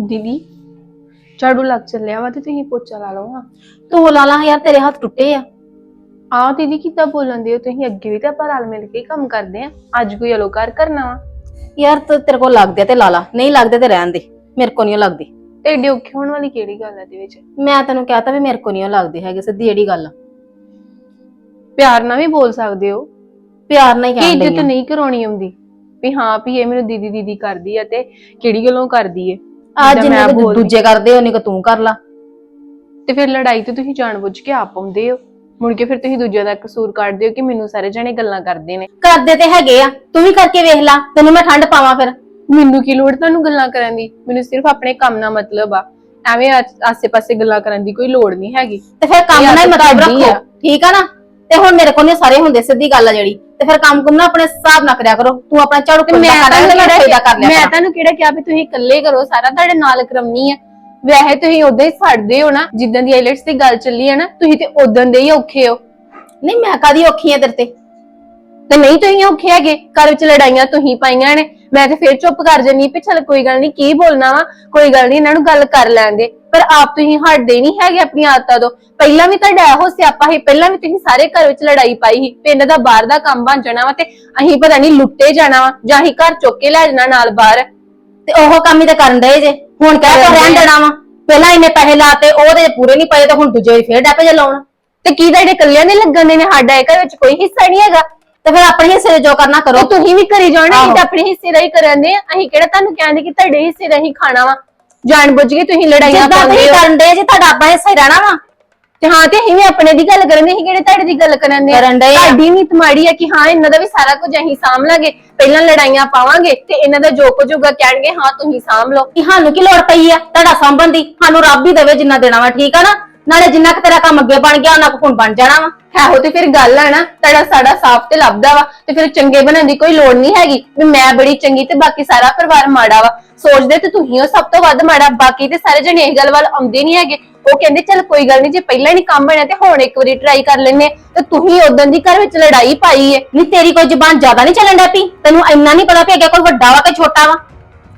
ਦੀਦੀ ਝਾੜੂ ਲੱਗ ਚੱਲਿਆ ਵਾ ਤੇ ਤੁਸੀਂ ਪੋਚਾ ਲਾ ਲਓ ਹਾਂ। ਤੂੰ ਲਾ ਲਾ ਯਾਰ ਤੇਰੇ ਹੱਥ ਟੁੱਟੇ ਆ। ਆ ਦੀਦੀ ਕਿੱਦਾਂ ਬੋਲਣ ਦੇ ਹੋ? ਤੁਸੀਂ ਅੱਗੇ ਵੀ ਤਾਂ ਆਪਾਂ ਰਲ ਮਿਲ ਕੇ ਹੀ ਕੰਮ ਕਰਦੇ ਆ। ਅੱਜ ਕੋਈ ਅਲੋਕਾਰ ਕਰਨਾ ਵਾ। ਯਾਰ ਤੇ ਤੇਰੇ ਕੋਲ ਲੱਗਦੇ ਆ ਤੇ ਲਾ ਲਾ ਨਹੀਂ ਲੱਗਦੇ ਤੇ ਰਹਿਣ ਦੇ। ਮੇਰੇ ਕੋ ਨਹੀਂ ਲੱਗਦੇ। ਤੇ ਏਡੀ ਔਖੀ ਹੋਣ ਵਾਲੀ ਕਿਹੜੀ ਗੱਲ ਹੈ ਦੇ ਵਿੱਚ? ਮੈਂ ਤੈਨੂੰ ਕਹਤਾ ਵੀ ਮੇਰੇ ਕੋ ਨਹੀਂ ਲੱਗਦੇ ਹੈਗੇ ਸਿੱਧੀ ਜਿਹੜੀ ਗੱਲ ਆ। ਪਿਆਰ ਨਾਲ ਵੀ ਬੋਲ ਸਕਦੇ ਹੋ। ਪਿਆਰ ਨਾਲ ਹੀ ਕਿ ਇੱਜ਼ਤ ਆ। ਨਹੀਂ ਕਰਾਉਣੀ ਆਉਂਦੀ। ਵੀ ਹਾਂ ਵੀ ਇਹ ਮੈਨੂੰ ਦੀਦੀ ਦੀਦੀ ਕਰਦੀ ਆ ਤੇ ਕਿਹੜੀ ਗੱਲੋਂ ਕਰਦੀ ਏ। ਆ ਜਿੱਦਾਂ ਜਿੰਨੇ ਮੈਂ ਕੁ ਬੋਲਦੀ। ਦੂਜੇ ਕਰਦੇ ਉਹਨੇ ਕਿ ਤੂੰ ਕਰ ਲਾ। ਤੇ ਫਿਰ ਲੜਾਈ ਤੇ ਤੁਸੀਂ ਜਾਣਬੁੱਝ ਕੇ ਆਪ ਆਉਂਦੇ ਹੋ। ਮੁੜ ਕੇ ਫਿਰ ਤੁਸੀਂ ਦੂਜਿਆਂ ਦਾ ਕਸੂਰ ਕੱਢਦੇ ਹੋ ਕਿ ਮੈਨੂੰ ਸਾਰੇ ਜਣੇ ਗੱਲਾਂ ਕਰਦੇ ਨੇ। ਕਰਦੇ ਤੇ ਹੈਗੇ ਆ ਤੂੰ ਵੀ ਕਰਕੇ ਵੇਖ ਲਾ ਤੈਨੂੰ ਮੈਂ ਠੰਡ ਪਾਵਾਂ ਫਿਰ। ਮੈਨੂੰ ਕੀ ਲੋੜ ਤੁਹਾਨੂੰ ਗੱਲਾਂ ਕਰਨ ਦੀ? ਮੈਨੂੰ ਸਿਰਫ ਆਪਣੇ ਕੰਮ ਨਾਲ ਮਤਲਬ ਆ। ਐਵੇਂ ਆਸ- ਆਸੇ-ਪਾਸੇ ਗੱਲਾਂ ਕਰਨ ਦੀ ਕੋਈ ਲੋੜ ਨਹੀਂ ਹੈਗੀ। ਤੇ ਫਿਰ ਕੰਮ ਇਹ ਨਾਲ ਹੀ ਆਦਤ ਮਤਲਬ ਤੁਹਾਡੀ ਰੱਖੋ। ਆ। ਠੀਕ ਆ ਨਾ? ਤੇ ਹੁਣ ਮੇਰੇ ਕੋਲ ਨਹੀਂ ਸਾਰੇ ਹੁੰਦੇ ਸਿੱਧੀ ਗੱਲ ਆ ਜਿਹੜੀ। ਤੇ ਫਿਰ ਕੰਮ ਕੁਮ ਨਾ ਆਪਣੇ ਹਿਸਾਬ ਨਾਲ ਕਰਿਆ ਕਰੋ। ਤੂੰ ਆਪਣਾ ਝਾੜੂ ਮੈਂ ਦਾ ਕਰ ਤੁਹਾਨੂੰ ਕਰ ਲਿਆ ਮੈਂ। ਤੁਹਾਨੂੰ ਕਿਹੜਾ ਕਿਹਾ ਵੀ ਤੁਸੀਂ ਇਕੱਲੇ ਕਰੋ ਸਾਰਾ ਤੁਹਾਡੇ ਨਾਲ ਕਰਮਨੀ ਹੈ ਵੈਸੇ ਤੁਸੀਂ ਉਦਾਂ ਹੀ ਛੱਡਦੇ ਹੋ ਨਾ ਜਿੱਦਾਂ ਦੀ ਆਈਲੈਟਸ ਦੀ ਗੱਲ ਚੱਲੀ ਹੈ ਨਾ ਤੁਸੀਂ ਤੇ ਉਦਾਂ ਦੇ ਹੀ ਔਖੇ ਹੋ। ਨਹੀਂ ਮੈਂ ਕਾਦੀ ਔਖੀ ਆ ਤੇਰੇ ਤੇ? ਤੇ ਨਹੀਂ ਤੁਸੀਂ ਔਖੇ ਹੈਗੇ ਘਰ ਵਿੱਚ ਲੜਾਈਆਂ ਤੁਸੀਂ ਪਾਈਆਂ ਨੇ। ਮੈਂ ਤੇ ਫੇਰ ਚੁੱਪ ਕਰ ਜੰਨੀ ਵੀ ਚਲ ਕੋਈ ਗੱਲ ਨਹੀਂ ਕੀ ਬੋਲਣਾ ਵਾ? ਕੋਈ ਗੱਲ ਨਹੀਂ ਇਹਨਾਂ ਨੂੰ ਗੱਲ ਕਰ ਲੈਂਦੇ ਪਰ ਆਪ ਤੁਸੀਂ ਹਟਦੇ ਨਹੀਂ ਹੈਗੇ ਆਪਣੀ ਆਦਤਾਂ ਤੋਂ। ਪਹਿਲਾਂ ਵੀ ਤੁਹਾਡਾ ਇਹੋ ਸਿਆਪਾ ਸੀ ਪਹਿਲਾਂ ਵੀ ਤੁਸੀਂ ਸਾਰੇ ਘਰ ਵਿੱਚ ਲੜਾਈ ਪਾਈ ਸੀ ਪਿੰਡ ਦਾ ਬਾਹਰ ਦਾ ਕੰਮ ਬਣ ਜਾਣਾ ਵਾ ਤੇ ਅਸੀਂ ਪਤਾ ਨਹੀਂ ਲੁੱਟੇ ਜਾਣਾ ਵਾ ਜਾਂ ਅਸੀਂ ਘਰ ਚੁੱਕ ਕੇ ਲੈ ਜਾਣਾ ਨਾਲ ਬਾਹਰ। ਤੇ ਉਹ ਕੰਮ ਹੀ ਤਾਂ ਕਰਨ ਡਏ ਜੇ। ਹੁਣ ਕਹਿ ਤਾ ਕਰਨ ਰਹਿਣ। ਦੇਣਾ ਵਾ? ਪਹਿਲਾਂ ਇੰਨੇ ਪੈਸੇ ਲਾਤੇ ਉਹਦੇ ਪੂਰੇ ਨਹੀਂ ਪਏ ਤਾਂ ਹੁਣ ਦੂਜੇ ਫੇਰ ਡੱਪ ਜੇ ਲਾਉਣ। ਤੇ ਕੀ ਤੁਹਾਡੇ ਕੱਲਿਆਂ ਦੇ ਲੱਗਣ ਦੇ ਨੇ ਸਾਡਾ ਇਹ ਘਰ ਵਿੱਚ ਕੋਈ ਹਿੱਸਾ ਨਹੀਂ ਹੈਗਾ। ਤੇ ਫਿਰ ਆਪਣੇ ਹਿੱਸੇ ਦੇ ਜੋ ਕਰਨਾ ਕਰੋ। ਤੇ ਤੁਸੀਂ ਵੀ ਕਰੀ ਜਾਣਾ ਅਸੀਂ। ਤਾਂ ਆਪਣੇ ਹਿੱਸੇ ਦਾ ਹੀ ਕਰਨਦੇ ਆ। ਅਸੀਂ ਕਿਹੜਾ ਤੁਹਾਨੂੰ ਕਹਿੰਦੇ ਕਿ ਤੁਹਾਡੇ ਹਿੱਸੇ ਦਾ ਹੀ ਖਾਣਾ ਵਾ? ਜਾਣ ਬੁੱਝ ਕੇ ਤੁਸੀਂ ਲੜਾਈਆਂ ਜਿੱਦਾਂ ਪਾਉਂਦੇ ਤੁਸੀਂ ਹੋ। ਕਰਨ ਜੇ ਤੁਹਾਡਾ ਆਪਣਾ ਹਿੱਸਾ ਹੀ ਰਹਿਣਾ ਵਾ। ਤੇ ਹਾਂ ਤੇ ਅਸੀਂ ਵੀ ਆਪਣੇ ਦੀ ਗੱਲ ਕਰਨੇ ਅਸੀਂ ਕਿਹੜੇ ਤੁਹਾਡੇ ਦੀ ਗੱਲ ਆ? ਕਰਨ ਡਏ ਆ। ਸਾਡੀ ਨੀਤ ਮਾੜੀ ਆ ਕਿ ਹਾਂ ਇਹਨਾਂ ਦਾ ਵੀ ਸਾਰਾ ਕੁਝ ਅਸੀਂ ਸਾਂਭ ਲਾਂਗੇ। ਪਹਿਲਾਂ ਲੜਾਈਆਂ ਪਾਵਾਂਗੇ ਤੇ ਇਹਨਾਂ ਦਾ ਜੋ ਕੁਝ ਹੋਊਗਾ ਕਹਿਣਗੇ ਹਾਂ ਤੁਸੀਂ ਸਾਂਭ ਲਓ। ਕਿ ਸਾਨੂੰ ਕੀ ਲੋੜ ਪਈ ਆ ਤੁਹਾਡਾ ਸਾਂਭਣ ਦੀ? ਸਾਨੂੰ ਰੱਬ ਹੀ ਦੇਵੇ ਜਿੰਨਾ ਦੇਣਾ ਵਾ ਠੀਕ ਆ ਨਾ? ਨਾਲੇ ਜਿੰਨਾ ਕੁ ਤੇਰਾ ਕੰਮ ਅੱਗੇ ਬਣ ਗਿਆ ਉਹਨਾਂ ਕੁ ਹੁਣ ਬਣ ਜਾਣਾ ਵਾ। ਹੈ ਤੇ ਫਿਰ ਗੱਲ ਆ ਨਾ ਤੁਹਾਡਾ ਸਾਡਾ ਸਾਫ਼ ਤੇ ਲੱਭਦਾ ਵਾ ਤੇ ਫਿਰ ਚੰਗੇ ਬਣਨ ਦੀ ਕੋਈ ਲੋੜ ਨਹੀਂ ਹੈਗੀ। ਵੀ ਮੈਂ ਬੜੀ ਚੰਗੀ ਤੇ ਬਾਕੀ ਸਾਰਾ ਪਰਿਵਾਰ ਮਾੜਾ ਵਾ। ਸੋਚਦੇ ਤੇ ਤੁਸੀਂ ਹੋ, ਸਭ ਤੋਂ ਵੱਧ ਮਾੜਾ, ਬਾਕੀ ਤੇ ਸਾਰੇ ਜਣੇ ਇਸ ਗੱਲ ਵੱਲ ਆਉਂਦੇ ਨਹੀਂ ਹੈਗੇ। ਉਹ ਕਹਿੰਦੇ, ਚਲ ਕੋਈ ਗੱਲ ਨਹੀਂ, ਜੇ ਪਹਿਲਾਂ ਨਹੀਂ ਕੰਮ ਬਣਿਆ ਤੇ ਹੁਣ ਇੱਕ ਵਾਰੀ ਟਰਾਈ ਕਰ ਲੈਨੇ ਤੇ ਤੁਸੀਂ ਉਦੋਂ ਦੀ ਘਰ ਵਿੱਚ ਲੜਾਈ ਪਾਈ ਏ। ਨਹੀਂ ਤੇਰੀ ਕੋਈ ਜ਼ਬਾਨ ਜ਼ਿਆਦਾ ਨਹੀਂ ਚੱਲਣ ਡੈ ਪਈ? ਤੈਨੂੰ ਇੰਨਾ ਨਹੀਂ ਪਤਾ ਵੀ ਅੱਗੇ ਕੋਈ ਵੱਡਾ ਵਾ ਕਿ ਛੋਟਾ ਵਾ?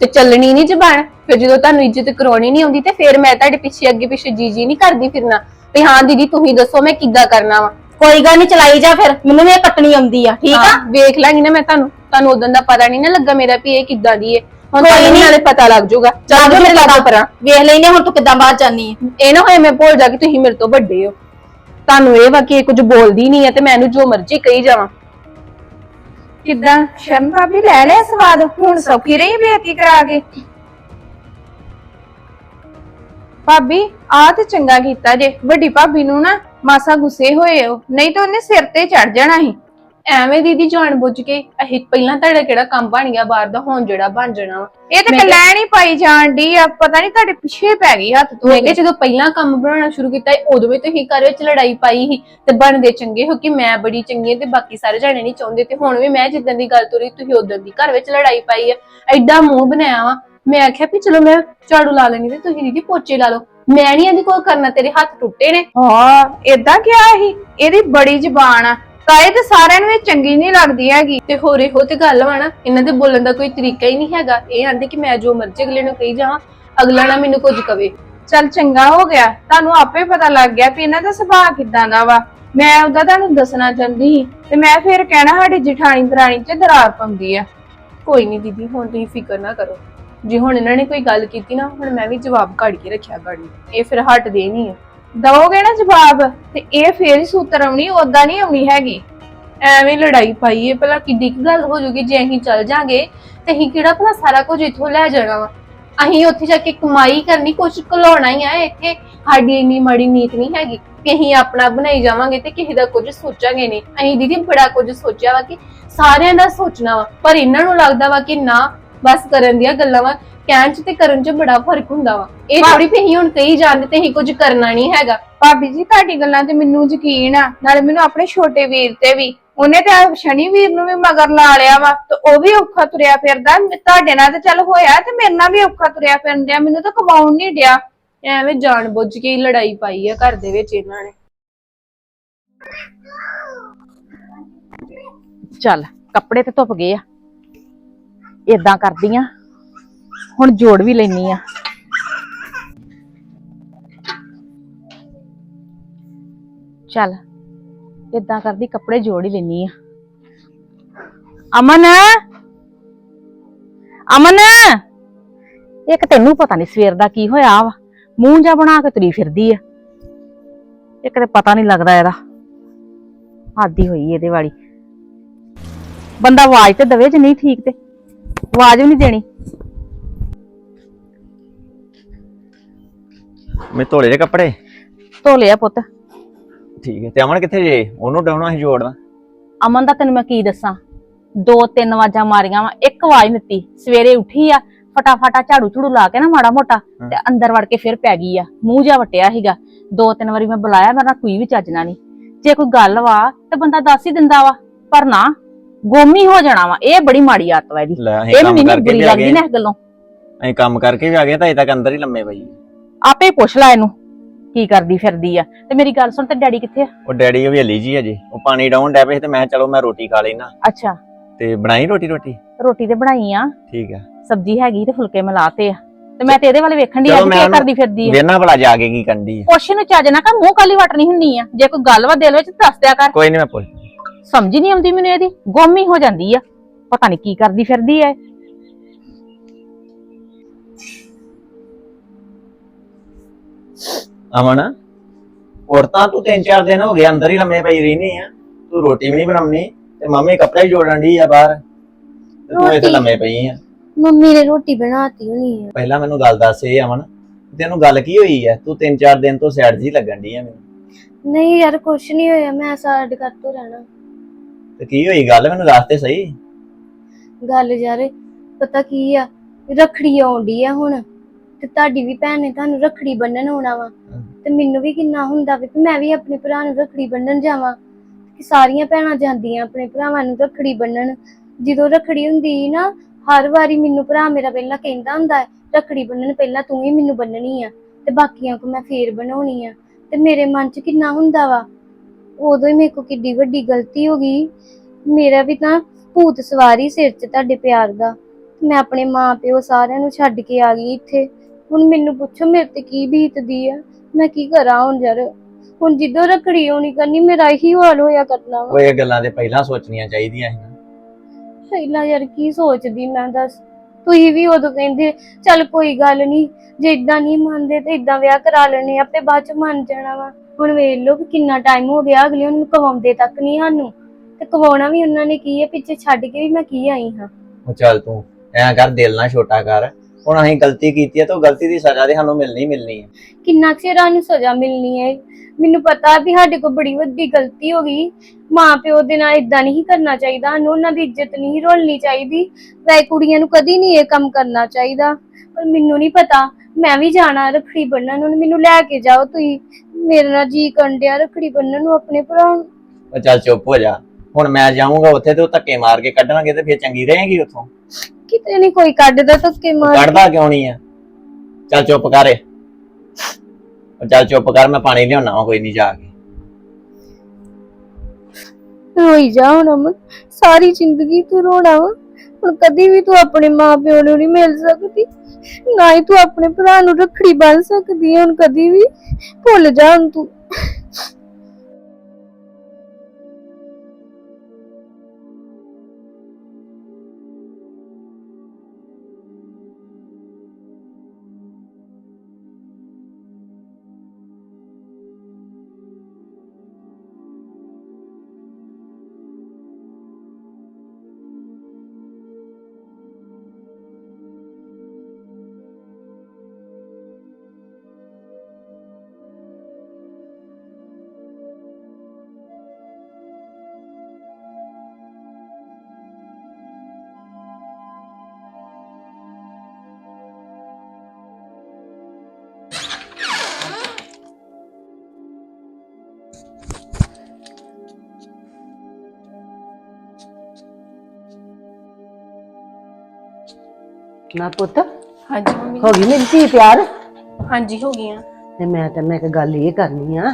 ਤੇ ਚੱਲਣੀ ਨਹੀਂ ਜ਼ਬਾਨ। ਫਿਰ ਜਦੋਂ ਤੁਹਾਨੂੰ ਇੱਜ਼ਤ ਕਰਾਉਣੀ ਨਹੀਂ ਆਉਂਦੀ ਤੇ ਫਿਰ ਮੈਂ ਤੁਹਾਡੇ ਪਿੱਛੇ ਅੱਗੇ ਪਿੱਛੇ ਜੀ ਜੀ ਨਹੀਂ ਕਰਦੀ ਫਿਰਨਾ। ਵੀ ਹਾਂ ਦੀਦੀ, ਤੁਸੀਂ ਦੱਸੋ ਮੈਂ ਕਿੱਦਾਂ ਕਰਨਾ ਵਾ? ਕੋਈ ਗੱਲ ਨਹੀਂ ਚਲਾਈ ਜਾ ਫਿਰ। ਮੈਨੂੰ ਵੀ ਇਹ ਕੱਟਣੀ ਆਉਂਦੀ ਆ, ਠੀਕ ਆ? ਵੇਖ ਲਾਂਗੀ ਨਾ ਮੈਂ ਤੁਹਾਨੂੰ। ਤੁਹਾਨੂੰ ਉਦੋਂ ਦਾ ਪਤਾ ਨਹੀਂ ਨਾ ਲੱਗਾ ਮੇਰਾ ਵੀ ਇਹ ਕਿੱਦਾਂ ਦੀ ਏ। ਹੁਣ ਕੋਈ ਤੁਹਾਨੂੰ ਨੀ। ਨਾਲੇ ਪਤਾ ਲੱਗ ਜਾਊਗਾ। ਚੱਲ ਜੋ ਮੇਰੇ ਲਾਗੋਂ ਪਰਾਂ ਵੇਖ ਲੈਨੇ ਹੁਣ ਤੂੰ ਕਿੱਦਾਂ ਬਾਹਰ ਜਾਨੀ ਆ। ਇਹ ਨਾ ਹੋਏ ਮੈਂ ਭੁੱਲ ਜਾ ਕਿ ਤੁਸੀਂ ਮੇਰੇ ਤੋਂ ਵੱਡੇ ਹੋ। ਤੁਹਾਨੂੰ ਇਹ ਵਾ ਕਿ ਇਹ ਕੁਝ ਬੋਲਦੀ ਨਹੀਂ ਹੈ ਤੇ ਮੈਨੂੰ ਜੋ ਮਰਜ਼ੀ ਕਹੀ ਜਾਵਾਂ। ਕਿੱਦਾਂ? ਸ਼ਰਨ ਭਾਬੀ ਲੈ ਲਿਆ ਸਵਾਦ ਹੁਣ ਸੌਖੀ ਰਹੀ ਬੇਇੱਜ਼ਤੀ ਕਰਾ ਕੇ। ਭਾਬੀ ਆ ਤੇ ਚੰਗਾ ਕੀਤਾ ਜੇ। ਵੱਡੀ ਭਾਬੀ ਨੂੰ ਨਾ ਮਾਸਾ ਗੁੱਸੇ ਹੋਏ ਹੋ ਨਹੀਂ ਤਾਂ ਉਹਨੇ ਸਿਰ ਤੇ ਚੜ ਜਾਣਾ ਸੀ। ਐਵੇਂ ਦੀਦੀ ਜਾਣ ਬੁੱਝ ਕੇ ਅਸੀਂ ਪਹਿਲਾਂ ਤੁਹਾਡਾ ਕਿਹੜਾ ਕੰਮ ਬਣ ਗਿਆ ਬਾਹਰ ਦਾ ਹੁਣ ਜਿਹੜਾ ਬਣ ਜਾਣਾ ਵਾ। ਇਹ ਤਾਂ ਕਲੈਣ ਹੀ ਪਾਈ ਜਾਣ ਦੀ ਆ ਪਤਾ ਨਹੀਂ ਤੁਹਾਡੇ ਪਿੱਛੇ ਪੈ ਗਈ ਹੱਥ ਤੋਂ ਮੈਂ ਕਿਹਾ ਜਦੋਂ ਪਹਿਲਾਂ ਕੰਮ ਬਣਾਉਣਾ ਸ਼ੁਰੂ ਕੀਤਾ ਸੀ, ਉਦੋਂ ਵੀ ਤੁਸੀਂ ਘਰ ਵਿੱਚ ਲੜਾਈ ਪਾਈ ਸੀ ਤੇ ਬਣਦੇ ਚੰਗੇ ਹੋ ਕਿ ਮੈਂ ਬੜੀ ਚੰਗੀ ਹਾਂ ਤੇ ਬਾਕੀ ਸਾਰੇ ਜਾਣੇ ਨਹੀਂ ਚਾਹੁੰਦੇ ਤੇ ਹੁਣ ਵੀ ਮੈਂ ਜਿੱਦਾਂ ਦੀ ਗੱਲ ਤੁਰੀ ਤੁਸੀਂ ਉਦੋਂ ਦੀ ਘਰ ਵਿੱਚ ਲੜਾਈ ਪਾਈ ਆ। ਐਡਾ ਮੂੰਹ ਬਣਾਇਆ ਵਾ। ਮੈਂ ਆਖਿਆ ਵੀ ਚਲੋ ਮੈਂ ਝਾੜੂ ਲਾ ਲੈਣੀ ਤੇ ਤੁਸੀਂ ਦੀਦੀ ਪੋਚੇ ਲਾ ਲਓ। ਮੈਂ ਨਹੀਂ ਇਹਦੀ ਕੋਈ ਕਰਨਾ ਤੇਰੇ ਹੱਥ ਟੁੱਟੇ ਨੇ। ਹਾਂ ਏਦਾਂ ਕਿਹਾ ਸੀ। ਇਹਦੀ ਬੜੀ ਜ਼ਬਾਨ ਆ। ਕਾਏ ਤੇ ਸਾਰਿਆਂ ਨੂੰ ਇਹ ਚੰਗੀ ਨਹੀਂ ਲੱਗਦੀ ਹੈਗੀ। ਤੇ ਹੋਰ ਇਹੋ ਤੇ ਗੱਲ ਵਾ ਨਾ, ਇਹਨਾਂ ਦੇ ਬੋਲਣ ਦਾ ਕੋਈ ਤਰੀਕਾ ਹੀ ਨਹੀਂ ਹੈਗਾ। ਇਹ ਆਂਦੇ ਕਿ ਮੈਂ ਜੋ ਮਰਜ਼ੀ ਅਗਲੇ ਨੂੰ ਕਹੀ ਜਾਵਾਂ, ਅਗਲਾ ਨਾ ਮੈਨੂੰ ਕੁਝ ਕਵੇ। ਚੱਲ ਚੰਗਾ ਹੋ ਗਿਆ। ਤੁਹਾਨੂੰ ਆਪੇ ਪਤਾ ਲੱਗ ਗਿਆ ਵੀ ਇਹਨਾਂ ਦਾ ਸੁਭਾਅ ਕਿਦਾਂ ਦਾ ਵਾ। ਮੈਂ ਉਹਦਾ ਤੁਹਾਨੂੰ ਦੱਸਣਾ ਚਾਹੁੰਦੀ ਸੀ ਤੇ ਮੈਂ ਫਿਰ ਕਹਿਣਾ ਸਾਡੀ ਜਠਾਣੀ ਦਰਾਣੀ 'ਚ ਦਰਾਰ ਪਾਉਂਦੀ ਆ। ਕੋਈ ਨਹੀਂ ਦੀਦੀ, ਹੁਣ ਤੁਸੀਂ ਫਿਕਰ ਨਾ ਕਰੋ। ਜੇ ਹੁਣ ਇਹਨਾਂ ਨੇ ਕੋਈ ਗੱਲ ਕੀਤੀ ਨਾ, ਹੁਣ ਮੈਂ ਵੀ ਜਵਾਬ ਘੜ ਕੇ ਰੱਖਿਆ ਗਾੜੀ। ਇਹ ਫਿਰ ਹਟਦੇ ਨਹੀਂ ਆ। ਦਵੋਗੇ ਨਾ ਜਵਾਬ? ਤੇ ਇਹ ਫੇਰ ਹੀ ਸੂਤਰ ਆਉਣੀ, ਓਦਾਂ ਨਹੀਂ ਆਉਣੀ ਹੈਗੀ। ਐਵੇਂ ਲੜਾਈ ਪਾਈਏ, ਭਲਾ ਕਿੱਡੀ ਕੁ ਗੱਲ ਹੋ ਜੂਗੀ ਜੇ ਅਸੀਂ ਚੱਲ ਜਾਾਂਗੇ, ਤੇ ਅਸੀਂ ਕਿਹੜਾ ਭਲਾ ਸਾਰਾ ਕੁਝ ਇੱਥੋਂ ਲੈ ਜਾਣਾ ਵਾ? ਅਸੀਂ ਉੱਥੇ ਜਾ ਕੇ ਕਮਾਈ ਕਰਨੀ ਕੁਝ ਘਲਾਉਣਾ ਹੀ ਆ ਇੱਥੇ। ਸਾਡੀ ਇੰਨੀ ਮਾੜੀ ਨੀਤ ਨਹੀਂ ਹੈਗੀ ਕਿ ਅਸੀਂ ਆਪਣਾ ਬਣਾਈ ਜਾਵਾਂਗੇ ਤੇ ਕਿਸੇ ਦਾ ਕੁਝ ਸੋਚਾਂਗੇ ਨਹੀਂ। ਅਸੀਂ ਦੀਦੀ ਬੜਾ ਕੁਝ ਸੋਚਿਆ ਵਾ ਕਿ ਸਾਰਿਆਂ ਦਾ ਸੋਚਣਾ ਵਾ, ਪਰ ਇਹਨਾਂ ਨੂੰ ਲੱਗਦਾ ਵਾ ਕਿ ਨਾ। ਬਸ ਕਰਨ ਦੀਆਂ ਗੱਲਾਂ ਵਾ। ਕਹਿਣ ਚ ਤੇ ਕਰਨ ਚ ਬੜਾ ਫ਼ਰਕ ਹੁੰਦਾ ਵਾ। ਇਹ ਥੋੜੀ ਵੀ ਅਸੀਂ ਹੁਣ ਕਹੀ ਜਾਂਦੇ ਤੇ ਅਸੀਂ ਕੁਝ ਕਰਨਾ ਨਹੀਂ ਹੈਗਾ। ਭਾਬੀ ਜੀ ਤੁਹਾਡੀ ਗੱਲਾਂ ਤੇ ਮੈਨੂੰ ਯਕੀਨ ਆ। ਨਾਲੇ ਮੈਨੂੰ ਆਪਣੇ ਛੋਟੇ ਵੀਰ ਤੇ ਵੀ। ਉਹਨੇ ਤੇ ਆਪ ਸ਼ਨੀ ਵੀਰ ਨੂੰ ਵੀ ਮਗਰ ਲਾ ਲਿਆ ਵਾ ਤੇ ਉਹ ਵੀ ਔਖਾ ਤੁਰਿਆ ਫਿਰਦਾ। ਤੁਹਾਡੇ ਨਾਲ ਤੇ ਚੱਲ ਹੋਇਆ ਤੇ ਮੇਰੇ ਨਾਲ ਵੀ ਔਖਾ ਤੁਰਿਆ ਫਿਰਨ ਡਿਆ। ਮੈਨੂੰ ਤਾਂ ਕਮਾਉਣ ਨਹੀਂ ਡਿਆ। ਐਵੇਂ ਜਾਣ ਬੁੱਝ ਕੇ ਹੀ ਲੜਾਈ ਪਾਈ ਆ ਘਰ ਦੇ ਵਿੱਚ ਇਹਨਾਂ ਨੇ। ਚੱਲ ਕੱਪੜੇ ਤੇ ਧੁੱਪ ਗਏ ਆ। ਏਦਾਂ ਕਰਦੀ ਆ। ਹੁਣ ਜੋੜ ਵੀ ਲੈਣੀ ਆ। ਚੱਲ, ਏਦਾਂ ਕਰਦੀ, ਕੱਪੜੇ ਜੋੜ ਹੀ ਲੈਣੀ ਆ। ਅਮਨ! ਅਮਨ! ਇੱਕ ਤੈਨੂੰ ਪਤਾ ਨਹੀਂ ਸਵੇਰ ਦਾ ਕੀ ਹੋਇਆ ਵਾ। ਮੂੰਹ ਜਾ ਬਣਾ ਕੇ ਤਰੀ ਫਿਰਦੀ ਆ। ਇੱਕ ਤੇ ਪਤਾ ਨਹੀਂ ਲੱਗਦਾ ਇਹਦਾ। ਆਦੀ ਹੋਈ ਇਹਦੇ ਵਾਲੀ। ਬੰਦਾ ਆਵਾਜ਼ ਤੇ ਦਵੇ ਜੇ ਨਹੀਂ ਠੀਕ ਤੇ। ਆਵਾਜ਼ ਵੀ ਨਹੀਂ ਦੇਣੀ। ਮੈਂ ਧੋਲੇ ਦੇ ਕੱਪੜੇ? ਧੋ ਲਿਆ ਪੁੱਤ। ਠੀਕ ਹੈ ਤੇ ਅਮਨ ਕਿੱਥੇ ਜੇ? ਉਹਨੂੰ ਡਾਉਣਾ ਸੀ ਜੋੜਨਾ? ਅਮਨ ਦਾ ਤੈਨੂੰ ਮੈਂ ਕੀ ਦੱਸਾਂ? ਦੋ ਤਿੰਨ ਆਵਾਜ਼ਾਂ ਮਾਰੀਆਂ ਵਾ ਇੱਕ ਆਵਾਜ਼ ਦਿੱਤੀ। ਸਵੇਰੇ ਉੱਠੀ ਆ ਫਟਾਫਟਾ ਝਾੜੂ ਝੂੜੂ ਲਾ ਕੇ ਨਾ ਮਾੜਾ ਮੋਟਾ ਤੇ ਅੰਦਰ ਵੜ ਕੇ ਫਿਰ ਪੈ ਗਈ ਆ। ਮੂੰਹ ਜਾ ਵਟਿਆ ਸੀਗਾ। ਦੋ ਤਿੰਨ ਵਾਰੀ ਮੈਂ ਬੁਲਾਇਆ ਮੇਰਾ ਕੋਈ ਵੀ ਚੱਜਣਾ ਨਹੀਂ ਜੇ ਕੋਈ ਗੱਲ ਵਾ ਤੇ ਬੰਦਾ ਦੱਸ ਹੀ ਦਿੰਦਾ ਵਾ। ਪਰ ਨਾ ਗੋਮੀ ਹੋ ਜਾਣਾ ਵਾ। ਇਹ ਬੜੀ ਮਾੜੀ ਆਦਤ ਵਾ ਇਹਦੀ। ਲੈ ਅਸੀਂ ਇਹ ਕੰਮ ਮੈਨੂੰ ਕਰਕੇ ਬੁਰੀ ਵੀ ਆ ਲੱਗਦੀ ਨਾ ਇਸ ਗੱਲੋਂ। ਅਸੀਂ ਕੰਮ ਕਰਕੇ ਵੀ ਆ ਗਏ ਤਾਂ ਅਜੇ ਤੱਕ ਅੰਦਰ ਹੀ ਲੰਮੇ ਪਈ ਆਪੇ ਪੁੱਛ ਲੈ ਇਹਨੂੰ ਕੀ ਕਰਦੀ ਫਿਰਦੀ ਆ। ਤੇ ਮੇਰੀ ਗੱਲ ਸੁਣ ਤੇ ਡੈਡੀ ਕਿੱਥੇ ਆ? ਉਹ ਡੈਡੀ ਵੀ ਹਲੀ ਜੀ ਅਜੇ ਉਹ ਪਾਣੀ ਡਾਉਣ ਡੈ ਪਏ ਤੇ ਮੈਂ ਕਿਹਾ ਚਲੋ ਮੈਂ ਰੋਟੀ ਖਾ ਲੈਣਾ ਅੱਛਾ। ਤੇ ਬਣਾਈ ਰੋਟੀ ਰੋਟੀ? ਰੋਟੀ ਤੇ ਬਣਾਈ ਆ। ਠੀਕ ਆ। ਸਬਜ਼ੀ ਹੈਗੀ ਤੇ ਫੁਲਕੇ ਮਿਲਾਤੇ ਆ। ਤੇ ਮੈਂ ਤੇ ਇਹਦੇ ਵੱਲ ਵੇਖਣ ਦੀ ਆ ਕਿ ਕੀ ਕਰਦੀ ਫਿਰਦੀ ਆ। ਵੇਨਾ ਭਲਾ ਜਾ ਕੇ ਕੀ ਕੰਡੀ ਆ। ਪੁੱਛ ਨੂੰ ਚੱਜ ਨਾ ਕਰ ਮੂੰਹ ਕਾਲੀ ਵਟਣੀ ਹੁੰਦੀ ਆ। ਜੇ ਕੋਈ ਗੱਲ ਵਾ ਦਿਲ ਵਿੱਚ ਦੱਸ ਦਿਆ ਕਰ। ਕੋਈ ਨਹੀਂ ਮੈਂ ਪੁੱਛ ਸਮਝ ਨਹੀਂ ਆਉਂਦੀ ਮੈਨੂੰ ਇਹਦੀ। ਗੋਮੀ ਹੋ ਜਾਂਦੀ ਆ। ਪਤਾ ਨਹੀਂ ਕੀ ਕਰਦੀ ਫਿਰਦੀ ਐ ਅਮਨ ਔਰਤਾਂ ਤੂੰ ਤਿੰਨ ਚਾਰ ਦਿਨ ਹੋ ਗਏ ਅੰਦਰ ਹੀ ਲੰਮੇ ਪਈ ਰਹਿਨੀ ਆ। ਤੂੰ ਰੋਟੀ ਵੀ ਨਹੀਂ ਬਣਾਉਣੀ ਤੇ ਮੰਮੀ ਕੱਪੜੇ ਵੀ ਜੋੜਨ ਦੀ ਆ ਬਾਹਰ। ਤੇ ਤੂੰ ਇੱਥੇ ਰੋਟੀ- ਲੰਮੇ ਪਈ ਆ। ਮੰਮੀ ਨੇ ਰੋਟੀ ਬਣਾਤੀ ਹੋਣੀ ਹੈ ਪਹਿਲਾਂ ਮੈਨੂੰ ਗੱਲ ਦੱਸ ਇਹ ਅਮਨ ਤੈਨੂੰ ਗੱਲ ਕੀ ਹੋਈ ਆ? ਤੂੰ ਤਿੰਨ ਚਾਰ ਦਿਨ ਤੋਂ ਸਾਈਡ ਜੀ ਲੱਗਣ ਦੀ ਆ ਮੈਨੂੰ। ਨਹੀਂ ਯਾਰ ਕੁਛ ਨਹੀਂ ਹੋਇਆ ਮੈਂ ਸਾਡ ਕਰ ਤੋਂ ਰਹਿਣਾ। ਤੇ ਕੀ ਹੋਈ? ਗੱਲ ਮੈਨੂੰ ਦੱਸ ਤੇ ਸਹੀ। ਗੱਲ ਯਾਰ ਪਤਾ ਕੀ ਆ? ਰਖੜੀ ਆਉਂਦੀ ਆ ਹੁਣ। ਤੇ ਤੁਹਾਡੀ ਵੀ ਭੈਣ ਨੇ ਤੁਹਾਨੂੰ ਰੱਖੜੀ ਬੰਨਣ ਆਉਣਾ ਵਾ। ਤੇ ਮੈਨੂੰ ਵੀ ਕਿੰਨਾ ਹੁੰਦਾ ਵੀ ਕਿ ਮੈਂ ਵੀ ਆਪਣੇ ਭਰਾ ਨੂੰ ਰੱਖੜੀ ਬੰਨਣ ਜਾਵਾਂ। ਕਿ ਸਾਰੀਆਂ ਭੈਣਾਂ ਜਾਂਦੀਆਂ ਆਪਣੇ ਭਰਾਵਾਂ ਨੂੰ ਰੱਖੜੀ ਬੰਨਣ। ਜਦੋਂ ਰੱਖੜੀ ਹੁੰਦੀ ਸੀ ਨਾ, ਹਰ ਵਾਰੀ ਮੈਨੂੰ ਭਰਾ ਮੇਰਾ ਪਹਿਲਾਂ ਕਹਿੰਦਾ ਹੁੰਦਾ, ਰਖੜੀ ਬੰਨਣ ਪਹਿਲਾਂ ਤੂੰ ਹੀ ਮੈਨੂੰ ਬੰਨਣੀ ਆ, ਤੇ ਬਾਕੀਆਂ ਕੋ ਮੈਂ ਫੇਰ ਬਣਾਉਣੀ ਆ। ਤੇ ਮੇਰੇ ਮਨ 'ਚ ਕਿੰਨਾ ਹੁੰਦਾ ਵਾ। ਉਦੋਂ ਹੀ ਮੇਰੇ ਕੋ ਕਿੱਡੀ ਵੱਡੀ ਗਲਤੀ ਹੋ ਗਈ। ਮੇਰਾ ਵੀ ਤਾਂ ਭੂਤ ਸਵਾਰੀ ਸਿਰ 'ਚ ਤੁਹਾਡੇ ਪਿਆਰ ਦਾ। ਮੈਂ ਆਪਣੇ ਮਾਂ ਪਿਓ ਸਾਰਿਆਂ ਨੂੰ ਛੱਡ ਕੇ ਆ ਗਈ ਇੱਥੇ। ਹੁਣ ਮੈਨੂੰ ਪੁੱਛੋ ਮੇਰੇ ਤੇ ਕੀ ਬੀਤਦੀ ਆ? ਮੈਂ ਕੀ ਕਰਾਂ ਹੁਣ ਯਾਰ? ਹੁਣ ਜਿੱਦੋਂ ਰੱਖੜੀ ਹੋਣੀ ਕਰਨੀ ਮੇਰਾ ਇਹੀ ਹਾਲ ਹੋਇਆ ਕਰਨਾ ਵਾ। ਉਹ ਇਹ ਗੱਲਾਂ ਤੇ ਪਹਿਲਾਂ ਸੋਚਣੀਆਂ ਚਾਹੀਦੀਆਂ ਸੀ। ਪਹਿਲਾਂ ਯਾਰ ਕੀ ਸੋਚਦੀ ਮੈਂ ਦੱਸ? ਤੁਸੀਂ ਵੀ ਉਦੋਂ ਕਹਿੰਦੇ ਚੱਲ ਕੋਈ ਗੱਲ ਨਹੀਂ ਜੇ ਇਦਾਂ ਨਹੀਂ ਮੰਨਦੇ ਤੇ ਇਦਾਂ ਵਿਆਹ ਕਰਾ ਲੈਣੇ ਆਪੇ ਬਾਅਦ ਚ ਮੰਨ ਜਾਣਾ ਵਾ। ਹੁਣ ਵੇਖ ਲਓ ਕਿ ਕਿੰਨਾ ਟਾਈਮ ਹੋ ਗਿਆ ਅਗਲੇ ਨੂੰ ਕਵਾਉਂਦੇ ਤੱਕ ਨਹੀਂ ਸਾਨੂੰ। ਤੇ ਕਵਾਉਣਾ ਵੀ ਉਹਨਾਂ ਨੇ ਕੀ ਹੈ ਪਿੱਛੇ ਛੱਡ ਕੇ ਵੀ ਮੈਂ ਕੀ ਆਈ ਹਾਂ? ਉਹ ਚੱਲ ਤੂੰ ਐਂ ਕਰ ਦਿਲ ਨਾ ਛੋਟਾ ਕਰ। ਹੁਣ ਅਸੀਂ ਗਲਤੀ ਕੀਤੀ ਹੈ ਤਾਂ ਉਹ ਗਲਤੀ ਦੀ ਸਜ਼ਾ ਤੇ ਸਾਨੂੰ ਮਿਲਣੀ ਹੀ ਮਿਲਣੀ ਹੈ। ਕਿੰਨਾ ਕੁ ਚਿਰ ਸਾਨੂੰ ਸਜ਼ਾ ਮਿਲਣੀ ਹੈ? ਮੈਨੂੰ ਪਤਾ ਵੀ ਸਾਡੇ ਕੋਲ ਬੜੀ ਵੱਡੀ ਗਲਤੀ ਹੋ ਗਈ। ਮਾਂ ਪਿਓ ਦੇ ਨਾਲ ਇਦਾਂ ਨਹੀਂ ਕਰਨਾ ਚਾਹੀਦਾ। ਸਾਨੂੰ ਉਹਨਾਂ ਦੀ ਇੱਜ਼ਤ ਨਹੀਂ ਰੋਲਣੀ ਚਾਹੀਦੀ। ਵੈ ਕੁੜੀਆਂ ਨੂੰ ਕਦੀ ਨਹੀਂ ਇਹ ਕੰਮ ਕਰਨਾ ਚਾਹੀਦਾ। ਪਰ ਮੈਨੂੰ ਨਹੀਂ ਪਤਾ। ਮੈਂ ਵੀ ਜਾਣਾ ਰੱਖੜੀ ਬੰਨਣ ਨੂੰ। ਮੈਨੂੰ ਲੈ ਕੇ ਜਾਓ ਤੁਸੀਂ। ਮੇਰੇ ਨਾਲ ਜੀ ਕੰਡਿਆ ਰੱਖੜੀ ਬੰਨਣ ਨੂੰ ਆਪਣੇ ਭਰਾ ਨੂੰ। ਉਹ ਚੱਲ ਚੁੱਪ ਹੋ ਜਾ। ਹੁਣ ਮੈਂ ਜਾਊਂਗਾ ਉੱਥੇ ਤੇ ਉਹ ਧੱਕੇ ਮਾਰ ਕੇ ਕੱਢਣਗੇ ਤੇ ਫਿਰ ਚੰਗੀ ਰਹੇਗੀ ਉੱਥੋਂ। ਕਿਤੇ ਨਹੀਂ ਕੋਈ ਕੱਢਦਾ ਧੱਕੇ ਮਾਰ ਕੱਢਦਾ ਕਿਉਂ ਨਹੀਂ ਆ? ਚੱਲ ਚੁੱਪ ਕਰ ਚੱਲ ਚੁੱਪ ਕਰ ਮੈਂ ਪਾਣੀ ਲਿਆਉਣਾ ਵਾ ਕੋਈ ਨਹੀਂ ਜਾ ਕੇ। ਰੋਈ ਜਾ ਹੁਣ ਅਮਨ ਸਾਰੀ ਜ਼ਿੰਦਗੀ ਤੂੰ ਰੋਣਾ ਵਾ। ਹੁਣ ਕਦੀ ਵੀ ਤੂੰ ਆਪਣੇ ਮਾਪਿਓ ਨੂੰ ਨਹੀਂ ਮਿਲ ਸਕਦੀ ਨਾ ਹੀ ਤੂੰ ਆਪਣੇ ਭਰਾ ਨੂੰ ਰੱਖੜੀ ਬੰਨ ਸਕਦੀ ਹੈ ਹੁਣ ਕਦੀ ਵੀ ਭੁੱਲ ਜਾ ਹੁਣ ਤੂੰ। ਨਾ ਪੁੱਤ। ਹਾਂਜੀ ਮੰਮੀ। ਹੋ ਗਈ ਮੇਰੀ ਧੀ ਪਿਆਰ ਹਾਂਜੀ ਹੋ ਗਈਆਂ। ਤੇ ਮੈਂ ਤੈਨੂੰ ਇੱਕ ਗੱਲ ਇਹ ਕਰਨੀ ਆ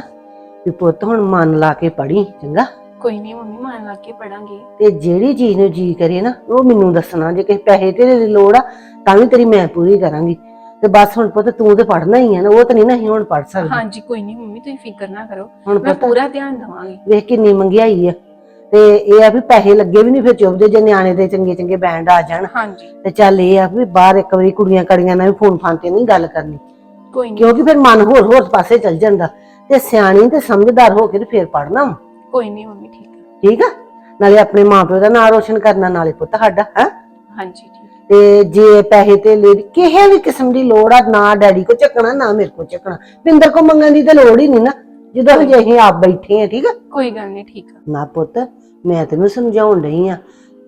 ਵੀ ਪੁੱਤ ਹੁਣ ਮਨ ਲਾ ਕੇ ਪੜੀ ਚੰਗਾ? ਕੋਈ ਨਹੀਂ ਮੰਮੀ ਮਨ ਲਾ ਕੇ ਪੜਾਂਗੇ ਤੇ ਜਿਹੜੀ ਚੀਜ਼ ਨੂੰ ਜੀ ਕਰੇ ਨਾ ਉਹ ਮੈਨੂੰ ਦੱਸਣਾ ਜੇ ਕਿਸੇ ਪੈਸੇ ਤੇਰੇ ਦੀ ਲੋੜ ਆ ਤਾਂ ਵੀ ਤੇਰੀ ਮੈਂ ਪੂਰੀ ਕਰਾਂਗੀ। ਤੇ ਬਸ ਹੁਣ ਪੁੱਤ ਤੂੰ ਤੇ ਪੜਨਾ ਹੀ ਆ ਨਾ ਉਹ ਤਾਂ ਨਹੀਂ ਨਾ ਅਸੀਂ ਹੁਣ ਪੜ ਸਕਦੇ। ਹਾਂਜੀ ਕੋਈ ਨਹੀਂ ਮੰਮੀ ਤੁਸੀਂ ਫਿਕਰ ਨਾ ਕਰੋ। ਹੁਣ ਮੈਂ ਪੂਰਾ ਧਿਆਨ ਦਵਾਂਗੀ। ਵੇਖ ਕਿੰਨੀ ਮੰਗਿਆਈ ਆ। ਤੇ ਇਹ ਆ ਵੀ ਪੈਸੇ ਲੱਗੇ ਵੀ ਨਹੀਂ ਫਿਰ ਚੁੱਭਦੇ ਜੇ ਨਿਆਣੇ ਦੇ ਚੰਗੇ ਚੰਗੇ ਬੈਂਡ ਆ ਜਾਣ। ਹਾਂਜੀ। ਤੇ ਚੱਲ ਇਹ ਆ ਵੀ ਬਾਹਰ ਇੱਕ ਵਾਰੀ ਕੁੜੀਆਂ ਕੜੀਆਂ ਨਾਲ ਵੀ ਫੋਨ ਫਾਨ ਤੇ ਨਹੀਂ ਗੱਲ ਕਰਨੀ। ਕੋਈ ਨਹੀਂ ਕਿਉਂਕਿ ਫਿਰ ਮਨ ਹੋਰ ਹੋਰ ਪਾਸੇ ਚੱਲ ਜਾਂਦਾ। ਤੇ ਸਿਆਣੀ ਤੇ ਸਮਝਦਾਰ ਹੋ ਕੇ ਤੇ ਫਿਰ ਪੜਨਾ ਕੋਈ ਨਹੀਂ ਮੰਮੀ ਠੀਕ ਹੈ ਠੀਕ ਆ? ਨਾਲੇ ਆਪਣੇ ਮਾਪਿਓ ਦਾ ਨਾਂ ਰੋਸ਼ਨ ਕਰਨਾ ਨਾਲੇ ਪੁੱਤ ਸਾਡਾ ਹੈ? ਹਾਂਜੀ ਠੀਕ। ਤੇ ਜੇ ਪੈਸੇ ਤੇ ਲੈ ਕਿਸੇ ਵੀ ਕਿਸਮ ਦੀ ਲੋੜ ਆ ਨਾ ਡੈਡੀ ਕੋ ਚੱਕਣਾ ਨਾ ਮੇਰੇ ਕੋ ਚੱਕਣਾ। ਪਿੰਦਰ ਕੋ ਮੰਗਣ ਦੀ ਤੇ ਲੋੜ ਹੀ ਨਹੀਂ ਨਾ। ਜਦੋਂ ਅਸੀਂ ਆਪ ਬੈਠੇ ਆ ਠੀਕ ਆ? ਕੋਈ ਗੱਲ ਨਹੀਂ ਠੀਕ ਆ। ਨਾ ਪੁੱਤ ਮੈਂ ਤੈਨੂੰ ਸਮਝਾਉਣ ਡਈ ਆ।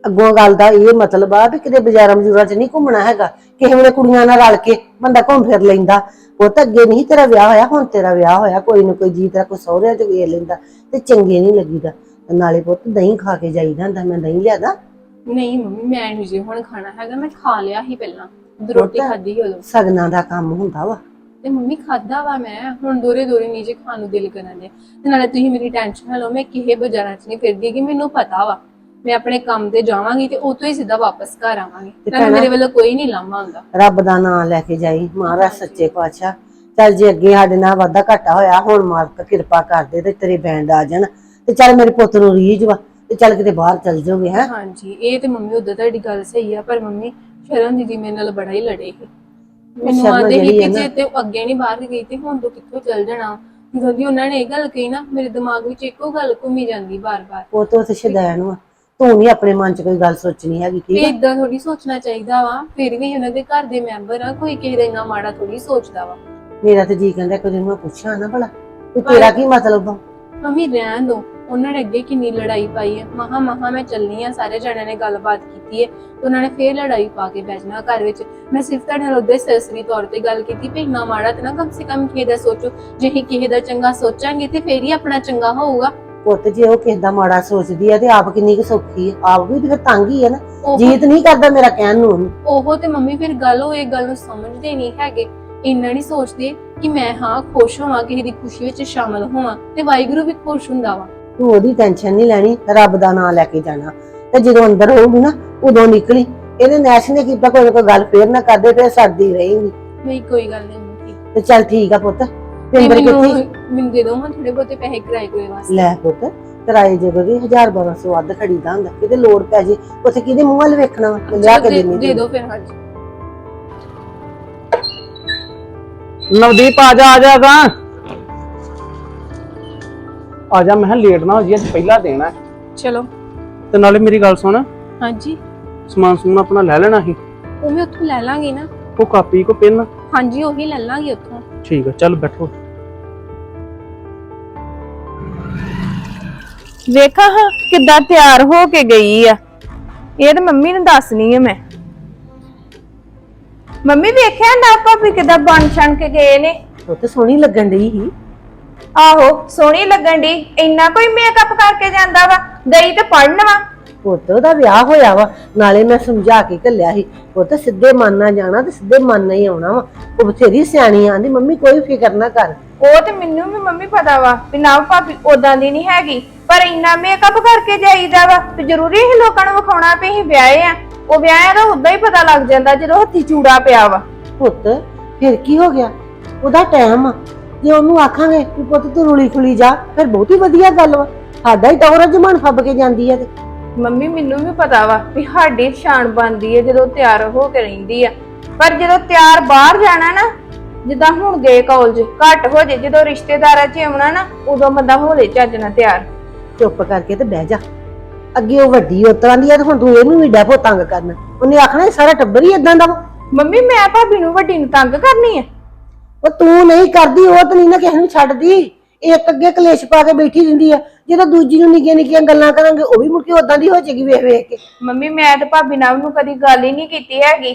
ਅੱਗੋਂ ਗੱਲ ਦਾ ਇਹ ਮਤਲਬ ਆ ਵੀ ਕਿਤੇ ਬਾਜ਼ਾਰਾਂ ਮਜੂਰਾਂ 'ਚ ਨਹੀਂ ਘੁੰਮਣਾ ਹੈਗਾ। ਕਿਸੇ ਵੇਲੇ ਕੁੜੀਆਂ ਨਾਲ ਰਲ ਕੇ ਬੰਦਾ ਘੁੰਮ ਫਿਰ ਲੈਂਦਾ। ਉਹ ਤਾਂ ਅੱਗੇ ਨਹੀਂ ਤੇਰਾ ਵਿਆਹ ਹੋਇਆ ਹੁਣ ਤੇਰਾ ਵਿਆਹ ਹੋਇਆ। ਕੋਈ ਨਾ ਕੋਈ ਜੀ ਤੇਰਾ ਕੋਈ ਸਹੁਰਿਆਂ 'ਚ ਵੇਖ ਲੈਂਦਾ ਤੇ ਚੰਗੇ ਨਹੀਂ ਲੱਗੀਦਾ। ਤੇ ਨਾਲੇ ਪੁੱਤ ਦਹੀਂ ਖਾ ਕੇ ਜਾਈਦਾ ਹੁੰਦਾ ਮੈਂ ਦਹੀਂ ਲਿਆਦਾ। ਨਹੀਂ ਮੰਮੀ ਮੈਂ ਨਹੀਂ ਜੇ ਹੁਣ ਖਾਣਾ ਹੈਗਾ ਮੈਂ ਖਾ ਲਿਆ ਸੀ ਪਹਿਲਾਂ। ਰੋਟੀ। ਖਾਧੀ ਉਦੋਂ। ਸਗਨਾਂ ਦਾ ਕੰਮ ਹੁੰਦਾ ਵਾ। ਤੇ ਮੰਮੀ ਖਾਦਾ ਵਾ ਮੈਂ ਹੁਣ ਦੋਰੇ ਦੋਰੇ ਨੀਚੇ ਖਾਣ ਨੂੰ ਦਿਲ ਕਰਨ ਦੇ। ਤੇ ਨਾਲੇ ਤੁਸੀਂ ਮੇਰੀ ਟੈਨਸ਼ਨ ਨਾ ਲਓ ਮੈਂ ਕਿਹੇ ਬਾਜ਼ਾਰਾਂ 'ਚ ਨਹੀਂ ਫਿਰਦੀ ਕਿ ਮੈਨੂੰ ਪਤਾ ਵਾ। ਮੈਂ ਆਪਣੇ ਕੰਮ ਤੇ ਜਾਵਾਂਗੀ ਤੇ ਉਤੋਂ ਹੀ ਸਿੱਧਾ ਵਾਪਸ ਘਰ ਆਵਾਂਗੀ। ਤੇ ਮੇਰੇ ਵੱਲੋਂ ਕੋਈ ਨਹੀਂ ਲਾਮਾ ਹੁੰਦਾ। ਰੱਬ ਦਾ ਨਾਮ ਲੈ ਕੇ ਜਾਈ ਮਹਾਰਾਜ ਸੱਚੇ ਪਾਤਸ਼ਾਹ। ਚੱਲ ਜੇ ਅੱਗੇ ਸਾਡੇ ਨਾਲ ਵਾਧਾ ਘਾਟਾ ਹੋਇਆ ਹੁਣ ਮਾਲਕ ਕਿਰਪਾ ਕਰ ਦੇ ਤੇ ਤੇਰੇ ਬੈਂਡ ਆ ਜਾਣ। ਤੇ ਚੱਲ ਮੇਰੇ ਪੁੱਤ ਨੂੰ ਰੀਝ ਵਾ ਤੇ ਚੱਲ ਕਿਤੇ ਬਾਹਰ ਚੱਲ ਜਾਓਗੇ ਹੈ? ਹਾਂਜੀ ਇਹ ਤੇ ਮੰਮੀ ਉਦੋਂ ਤੁਹਾਡੀ ਗੱਲ ਸਹੀ ਆ ਪਰ ਮੰਮੀ ਸ਼ਰਨ ਦੀਦੀ ਮੇਰੇ ਨਾਲ ਬੜਾ ਹੀ ਲੜੇ ਸੀ। ਮੈਨੂੰ ਸ਼ਰਨ ਆਂਦੇ ਸੀ ਜਿਹੜੀ ਕਿ ਹੈ ਨਾ- ਜੇ ਤੇ ਉਹ ਅੱਗੇ ਨਹੀਂ ਬਾਹਰ ਗਈ ਤੇ ਹੁਣ ਤੋਂ ਕਿੱਥੋਂ ਚੱਲ ਜਾਣਾ? ਜਦੋਂ ਦੀ ਉਹਨਾਂ ਨੇ ਇਹ ਗੱਲ ਕਹੀ ਨਾ ਮੇਰੇ ਦਿਮਾਗ ਵਿੱਚ ਇੱਕੋ ਗੱਲ ਘੁੰਮੀ ਜਾਂਦੀ ਬਾਰ-ਬਾਰ। ਉਹ ਤੋਂ ਤੇ ਸ਼ਦੈਣ ਵਾ। ਤੂੰ ਨਹੀਂ ਆਪਣੇ ਮਨ 'ਚ ਕੋਈ ਗੱਲ ਸੋਚਣੀ ਹੈਗੀ ਤੇ ਠੀਕ ਹੈ ਇਦਾਂ ਥੋੜੀ ਸੋਚਣਾ ਚਾਹੀਦਾ ਵਾ। ਫਿਰ ਵੀ ਉਹਨਾਂ ਦੇ ਘਰ ਦੇ ਮੈਂਬਰ ਆ ਕੋਈ ਕਿਸੇ ਦਾ ਇੰਨਾ ਮਾੜਾ ਥੋੜੀ ਸੋਚਦਾ ਵਾ। ਮੇਰਾ ਤੇ ਜੀ ਕਹਿੰਦਾ ਕੋਈ ਮੈਂ ਪੁੱਛਾਂ ਨਾ ਭਲਾ ਵੀ ਤੇਰਾ ਕੀ ਮਤਲਬ ਆ? ਮੰਮੀ ਰਹਿਣ ਦੋ। ਉਹਨਾਂ ਨੇ ਅੱਗੇ ਕਿੰਨੀ ਲੜਾਈ ਪਾਈ ਹੈ? ਮਹਾ ਮਹਾ ਮੈਂ ਚੱਲਨੀ ਆ ਸਾਰੇ ਜਣਿਆਂ ਨੇ ਗੱਲਬਾਤ ਕੀਤੀ ਹੈ। ਉਹਨਾਂ ਨੇ ਫੇਰ ਲੜਾਈ ਪਾ ਕੇ ਬੈਠਣਾ ਘਰ ਵਿੱਚ। ਮੈਂ ਸਿਰਫ ਤੁਹਾਡੇ ਨਾਲ ਉਹਦੇ ਸਰਸਰੀ ਤੌਰ ਤੇ ਗੱਲ ਕੀਤੀ ਵੀ ਇੰਨਾ ਮਾੜਾ ਤੇ ਨਾ ਕਮ ਸੇ ਕਮ ਕਿਸੇ ਦਾ ਸੋਚੋ। ਜੇ ਅਸੀਂ ਕਿਸੇ ਦਾ ਚੰਗਾ ਸੋਚਾਂਗੇ ਤੇ ਫੇਰ ਹੀ ਆਪਣਾ ਚੰਗਾ ਹੋਊਗਾ। ਪੁੱਤ ਜੇ ਉਹ ਕਿਸੇ ਦਾ ਮਾੜਾ ਸੋਚਦੀ ਆ ਤੇ ਆਪ ਕਿੰਨੀ ਕੁ ਸੌਖੀ ਆ? ਆਪ ਵੀ ਤੇ ਫਿਰ ਤੰਗ ਹੀ ਆ ਨਾ। ਉਹ ਜੀਤ ਨਹੀਂ ਕਰਦਾ ਮੇਰਾ ਕਹਿਣ ਨੂੰ। ਉਹਨੂੰ। ਉਹ ਤੇ ਮੰਮੀ ਫਿਰ ਗੱਲ ਉਹ ਇਹ ਗੱਲ ਨੂੰ ਸਮਝਦੇ ਨਹੀਂ ਹੈਗੇ। ਇੰਨਾ ਨਹੀਂ ਸੋਚਦੇ ਕਿ ਮੈਂ ਹਾਂ ਖੁਸ਼ ਹੋਵਾਂ ਕਿਸੇ ਦੀ ਖੁਸ਼ੀ ਵਿੱਚ ਸ਼ਾਮਲ ਹੋਵਾਂ। ਤੇ ਵਾਹਿਗੁਰੂ ਵੀ ਖੁਸ਼ ਹੁੰਦਾ ਵਾ। ਤੂੰ ਉਹਦੀ ਟੈਨਸ਼ਨ ਨਹੀਂ ਲੈਣੀ ਰੱਬ ਦਾ ਨਾਮ ਲੈ ਕੇ ਜਾਣਾ। ਤੇ ਜਦੋਂ ਅੰਦਰ ਹੋਊਗੀ ਨਾ ਉਦੋਂ ਨਿਕਲੀ। ਇਹਨੇ ਨੈਸ਼ ਨੇ ਕੀਤਾ ਕੋਈ ਨਾ ਕੋਈ ਗੱਲ ਫੇਰ ਨਾ ਕਰਦੇ ਫਿਰ ਸਰਦੀ ਰਹੇਗੀ। ਨਹੀਂ ਕੋਈ ਗੱਲ ਨਹੀਂ ਠੀਕ। ਤੇ ਚੱਲ ਠੀਕ ਆ ਪੁੱਤ। ਤੇ ਪਿੰਦਰ ਕਿੱਥੇ? ਮੈਨੂੰ ਦੇ ਦੋ ਹਾਂ ਥੋੜੇ ਬਹੁਤੇ ਪੈਸੇ ਕਿਰਾਏ ਕੋਲੇ ਵਾਸਤੇ। ਲੈ ਪੁੱਤ ਕਿਰਾਏ ਜਦੋਂ ਵੀ 1000 1200 ਵੱਧ ਖੜੀਦਾ ਹੁੰਦਾ ਕਿਤੇ ਲੋੜ ਪੈ ਜੇ ਉੱਥੇ ਕਿਹਦੇ ਮੂੰਹ ਵੱਲ ਵੇਖਣਾ? ਤੇ ਲਿਆ ਕੇ ਦੇ- ਦੇਣੀ ਦੇ ਦੋ ਫਿਰ ਹਾਂਜੀ ਨਵਦੀਪ ਆ ਜਾ ਆ ਜਾ ਗਾ ਆ ਜਾ ਮੈਂ ਕਿਹਾ ਲੇਟ ਨਾ ਹੋ ਜੀ ਅੱਜ ਪਹਿਲਾ ਦੇਣਾ ਚਲੋ। ਤੇ ਨਾਲੇ ਮੇਰੀ ਗੱਲ ਸੁਣ। ਹਾਂਜੀ। ਸਮਾਨ ਸਮੂਨ ਆਪਣਾ ਲੈ ਲੈਣਾ ਸੀ? ਉਹ ਮੈਂ ਉੱਥੋਂ ਲੈ ਲਾਂਗੀ ਨਾ। ਕੋ ਕਾਪੀ ਕੋ ਪੈਨ? ਹਾਂਜੀ ਉਹੀ ਲੈ ਲਾਂਗੇ ਉੱਥੋਂ। ਠੀਕ ਆ ਚੱਲ ਬੈਠੋ। ਵੇਖਾਂ ਹਾਂ ਕਿੱਦਾਂ ਤਿਆਰ ਹੋ ਕੇ ਗਈ ਆ। ਇਹ ਤਾਂ ਮੰਮੀ ਨੂੰ ਦੱਸਣੀ ਆ ਮੈਂ। ਮੰਮੀ ਵੇਖਿਆ ਨਾ ਭਾਬੀ ਕਿੱਦਾਂ ਬਣ ਛਣ ਕੇ ਗਏ ਨੇ। ਉਹ ਤੇ ਸੋਹਣੀ ਲੱਗਣ ਡਈ ਸੀ। ਆਹੋ ਸੋਹਣੀ ਲੱਗਣ ਦੀ ਇੰਨਾ ਕੋਈ ਮੇਕਅਪ ਕਰਕੇ ਜਾਂਦਾ ਵਾ ਗਈ ਤੇ ਪੜਨ ਵਾ ਪੁੱਤ ਉਹਦਾ ਵਿਆਹ ਹੋਇਆ ਵਾ ਨਾਲੇ ਮੈਂ ਸਮਝਾ ਕੇ ਘੱਲਿਆ ਸੀ ਪੁੱਤ ਸਿੱਧੇ ਮਨ ਨਾਲ ਜਾਣਾ ਤੇ ਸਿੱਧੇ ਮਨ ਨਾਲ ਹੀ ਆਉਣਾ ਵਾ। ਉਹ ਬਥੇਰੀ ਸਿਆਣੀ ਆਂਦੀ ਮੰਮੀ ਕੋਈ ਫਿਕਰ ਨਾ ਕਰ। ਉਹ ਤੇ ਮੈਨੂੰ ਵੀ ਮੰਮੀ ਪਤਾ ਵਾ ਵੀ ਨਾ ਭਾਬੀ ਉਦਾਂ ਦੀ ਨਹੀਂ ਹੈਗੀ ਪਰ ਇੰਨਾ ਮੇਕਅਪ ਕਰਕੇ ਜਾਈਦਾ ਵਾ ਤੇ ਜ਼ਰੂਰੀ ਹੀ ਲੋਕਾਂ ਨੂੰ ਵਿਖਾਉਣਾ ਵੀ ਅਸੀਂ ਵਿਆਹੇ ਆ। ਉਹ ਵਿਆਹਿਆ ਦਾ ਉਦਾਂ ਹੀ ਪਤਾ ਲੱਗ ਜਾਂਦਾ ਜਦੋਂ ਹੱਥੀ ਚੂੜਾ ਪਿਆ ਵਾ। ਪੁੱਤ ਫਿਰ ਕੀ ਹੋ ਗਿਆ? ਉਹਦਾ ਟਾਈਮ ਆ। ਜੇ ਉਹਨੂੰ ਆਖਾਂਗੇ ਕਿ ਪੁੱਤ ਤੂੰ ਰੁਲੀ ਖੁਲੀ ਜਾ ਫਿਰ ਬਹੁਤ ਹੀ ਵਧੀਆ ਗੱਲ ਵਾ। ਸਾਡਾ ਹੀ ਟੌਰ ਜਮਾਨ ਫੱਬ ਕੇ ਜਾਂਦੀ ਆ ਤੇ। ਮੰਮੀ ਮੈਨੂੰ ਵੀ ਪਤਾ ਵਾ ਵੀ ਸਾਡੀ ਸ਼ਾਨ ਬਣਦੀ ਹੈ ਜਦੋਂ ਤਿਆਰ ਹੋ ਕੇ ਰਹਿੰਦੀ ਆ। ਪਰ ਜਦੋਂ ਤਿਆਰ ਬਾਹਰ ਜਾਣਾ ਨਾ ਜਿੱਦਾਂ ਹੁਣ ਗਏ ਕਾਲਜ ਘੱਟ ਹੋ ਜੇ ਜਦੋਂ ਰਿਸ਼ਤੇਦਾਰਾਂ 'ਚ ਆਉਣਾ ਨਾ ਉਦੋਂ ਬੰਦਾ ਹੋਲੇ ਚੱਜ ਨਾਲ ਤਿਆਰ। ਚੁੱਪ ਕਰਕੇ ਤੇ ਬਹਿ ਜਾ। ਅੱਗੇ ਉਹ ਵੱਡੀ ਉਸ ਤਰ੍ਹਾਂ ਦੀ ਆ ਤੇ ਹੁਣ ਤੂੰ ਇਹਨੂੰ ਵੀ ਡੈਪੋ ਤੰਗ ਕਰਨਾ। ਉਹਨੇ ਆਖਣਾ ਇਹ ਸਾਰਾ ਟੱਬਰ ਹੀ ਇਦਾਂ ਦਾ ਵਾ। ਮੰਮੀ ਮੈਂ ਭਾਬੀ ਨੂੰ ਵੱਡੀ ਨੂੰ ਤੰਗ ਕਰਨੀ ਆ। ਉਹ ਤੂੰ ਨਹੀਂ ਕਰਦੀ ਉਹ ਤਾਂ ਨਹੀਂ ਨਾ ਕਿਸੇ ਨੂੰ ਛੱਡਦੀ। ਇੱਕ ਅੱਗੇ ਕਲੇਸ਼ ਪਾ ਕੇ ਬੈਠੀ ਰਹਿੰਦੀ ਆ। ਜਦੋਂ ਦੂਜੀ ਨੂੰ ਨਿੱਕੀਆਂ ਨਿੱਕੀਆਂ ਗੱਲਾਂ ਕਰਾਂਗੇ ਉਹ ਵੀ ਮੁੜ ਕੇ ਉਦਾਂ ਦੀ ਹੋ ਜਾਏਗੀ ਵੇਖ ਵੇਖ ਕੇ। ਮੰਮੀ ਮੈਂ ਤੇ ਭਾਬੀ ਨਾਲ ਨੂੰ ਕਦੀ ਗੱਲ ਹੀ ਨਹੀਂ ਕੀਤੀ ਹੈਗੀ।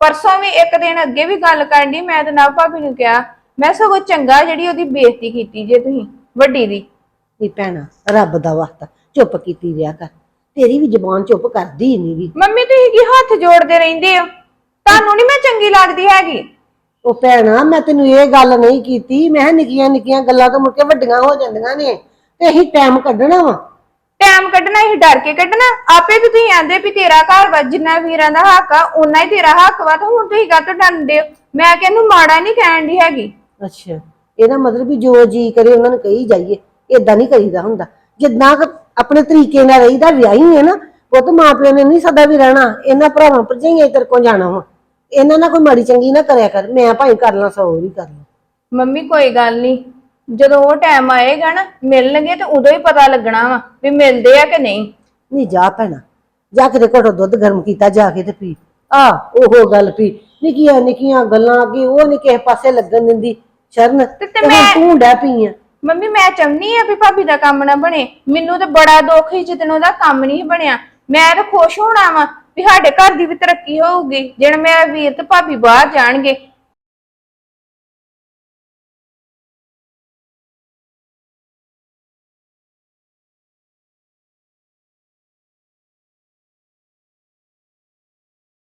ਪਰਸੋਂ ਵੀ ਇੱਕ ਦਿਨ ਅੱਗੇ ਵੀ ਗੱਲ ਕਰਨ ਦੀ ਮੈਂ ਤੇ ਨਾ ਭਾਬੀ ਨੂੰ ਕਿਹਾ ਮੈਂ ਸਗੋਂ ਚੰਗਾ ਜਿਹੜੀ ਉਹਦੀ ਬੇਇੱਜ਼ਤੀ ਕੀਤੀ ਜੇ ਤੁਸੀਂ ਵੱਡੀ ਦੀ। ਨਹੀਂ ਭੈਣਾ ਰੱਬ ਦਾ ਵਾਸਤਾ ਚੁੱਪ ਕੀਤੀ ਰਿਹਾ ਕਰ। ਤੇਰੀ ਵੀ ਜ਼ਬਾਨ ਚੁੱਪ ਕਰਦੀ ਹੀ ਨਹੀਂਗੀ ਮੰਮੀ ਤੁਸੀਂ ਕੀ ਹੱਥ ਜੋੜਦੇ ਰਹਿੰਦੇ ਹੋ? ਤੁਹਾਨੂੰ ਨਹੀਂ ਮੈਂ ਚੰਗੀ ਲੱਗਦੀ ਹੈਗੀ। ਉਹ ਭੈਣਾ ਮੈਂ ਤੈਨੂੰ ਇਹ ਗੱਲ ਨਹੀਂ ਕੀਤੀ। ਮੈਂ ਕਿਹਾ ਨਿੱਕੀਆਂ ਨਿੱਕੀਆਂ ਗੱਲਾਂ ਤੋਂ ਮੁੜ ਕੇ ਵੱਡੀਆਂ ਹੋ ਜਾਂਦੀਆਂ ਨੇ। ਤੇ ਅਸੀਂ ਟਾਈਮ ਕੱਢਣਾ ਵਾ। ਟਾਈਮ ਕੱਢਣਾ ਹੀ ਡਰ ਕੇ ਕੱਢਣਾ। ਆਪੇ ਵੀ ਤੁਸੀਂ ਆਂਦੇ ਵੀ ਤੇਰਾ ਘਰ ਵਾ ਜਿੰਨਾ ਵੀਰਾਂ ਦਾ ਹੱਕ ਆ ਉਨਾ ਹੀ ਤੇਰਾ ਹੱਕ ਵਾ ਤਾਂ ਹੁਣ ਤੁਸੀਂ ਕਾਹਤੋਂ ਡਰਦੇ ਹੋ? ਮੈਂ ਕਿਹਨੂੰ ਮਾੜਾ ਨਹੀਂ ਕਹਿਣ ਦੀ ਹੈਗੀ। ਅੱਛਾ। ਇਹਦਾ ਮਤਲਬ ਵੀ ਜੋ ਜੀ ਕਰੇ ਉਹਨਾਂ ਨੂੰ ਕਹੀ ਜਾਈਏ। ਏਦਾਂ ਨਹੀਂ ਕਰੀਦਾ ਹੁੰਦਾ। ਜਿੱਦਾਂ ਕੁ ਆਪਣੇ ਤਰੀਕੇ ਨਾਲ ਰਹੀਦਾ ਵਿਆਹੀ ਹੈ ਨਾ ਪੁੱਤ ਮਾਂ ਪਿਓ ਨੇ ਨਹੀਂ ਸਦਾ ਵੀ ਰਹਿਣਾ। ਇਹਨਾਂ ਭਰਾਵਾਂ ਭਰਜਾਈਆਂ ਤੇਰੇ ਕੋਲ ਜਾਣਾ ਵਾ। ਇਹਨਾਂ ਨਾਲ ਕੋਈ ਮਾੜੀ ਚੰਗੀ ਨਾ ਕਰਿਆ ਕਰ ਮੈਂ ਭਾਈ ਕਰ ਲਾਂ ਸੌ ਵੀ ਕਰ ਲਾਂ। ਮੰਮੀ ਕੋਈ ਗੱਲ ਨਹੀਂ ਜਦੋਂ ਉਹ ਟਾਈਮ ਆਏਗਾ ਨਾ ਮਿਲਣਗੇ ਤੇ ਉਦੋਂ ਹੀ ਪਤਾ ਲੱਗਣਾ ਵਾ ਵੀ ਮਿਲਦੇ ਆ ਕਿ ਨਹੀਂ। ਨਹੀਂ ਜਾ ਭੈਣਾ ਜਾ ਕੇ ਘਟੋ ਦੁੱਧ ਗਰਮ ਕੀਤਾ ਜਾ ਕੇ ਤੇ ਪੀ। ਆ ਉਹ ਗੱਲ ਪੀ। ਨਿੱਕੀਆਂ ਨਿੱਕੀਆਂ ਗੱਲਾਂ ਅੱਗੇ ਉਹ ਨਹੀਂ ਕਿਸੇ ਪਾਸੇ ਲੱਗਣ ਦਿੰਦੀ। ਸ਼ਰਨ ਤੇ ਤੇ ਹੁਣ ਮੈਂ- ਤੂੰ ਡੈ ਪਈ ਆ। ਮੰਮੀ ਮੈਂ ਚਾਹੁੰਦੀ ਆ ਵੀ ਭਾਬੀ ਦਾ ਕੰਮ ਨਾ ਬਣੇ। ਮੈਨੂੰ ਤੇ ਬੜਾ ਦੁੱਖ ਹੀ ਜਦੋਂ ਉਹਦਾ ਕੰਮ ਨਹੀਂ ਬਣਿਆ। ਮੈਂ ਤਾਂ ਖੁਸ਼ ਹੋਣਾ ਵਾ ਵੀ ਸਾਡੇ ਘਰ ਦੀ ਵੀ ਤਰੱਕੀ ਹੋਊਗੀ। ਜਿਹੜਾ ਮੈਂ ਵੀਰ ਤੇ ਭਾਬੀ ਬਾਹਰ ਜਾਣਗੇ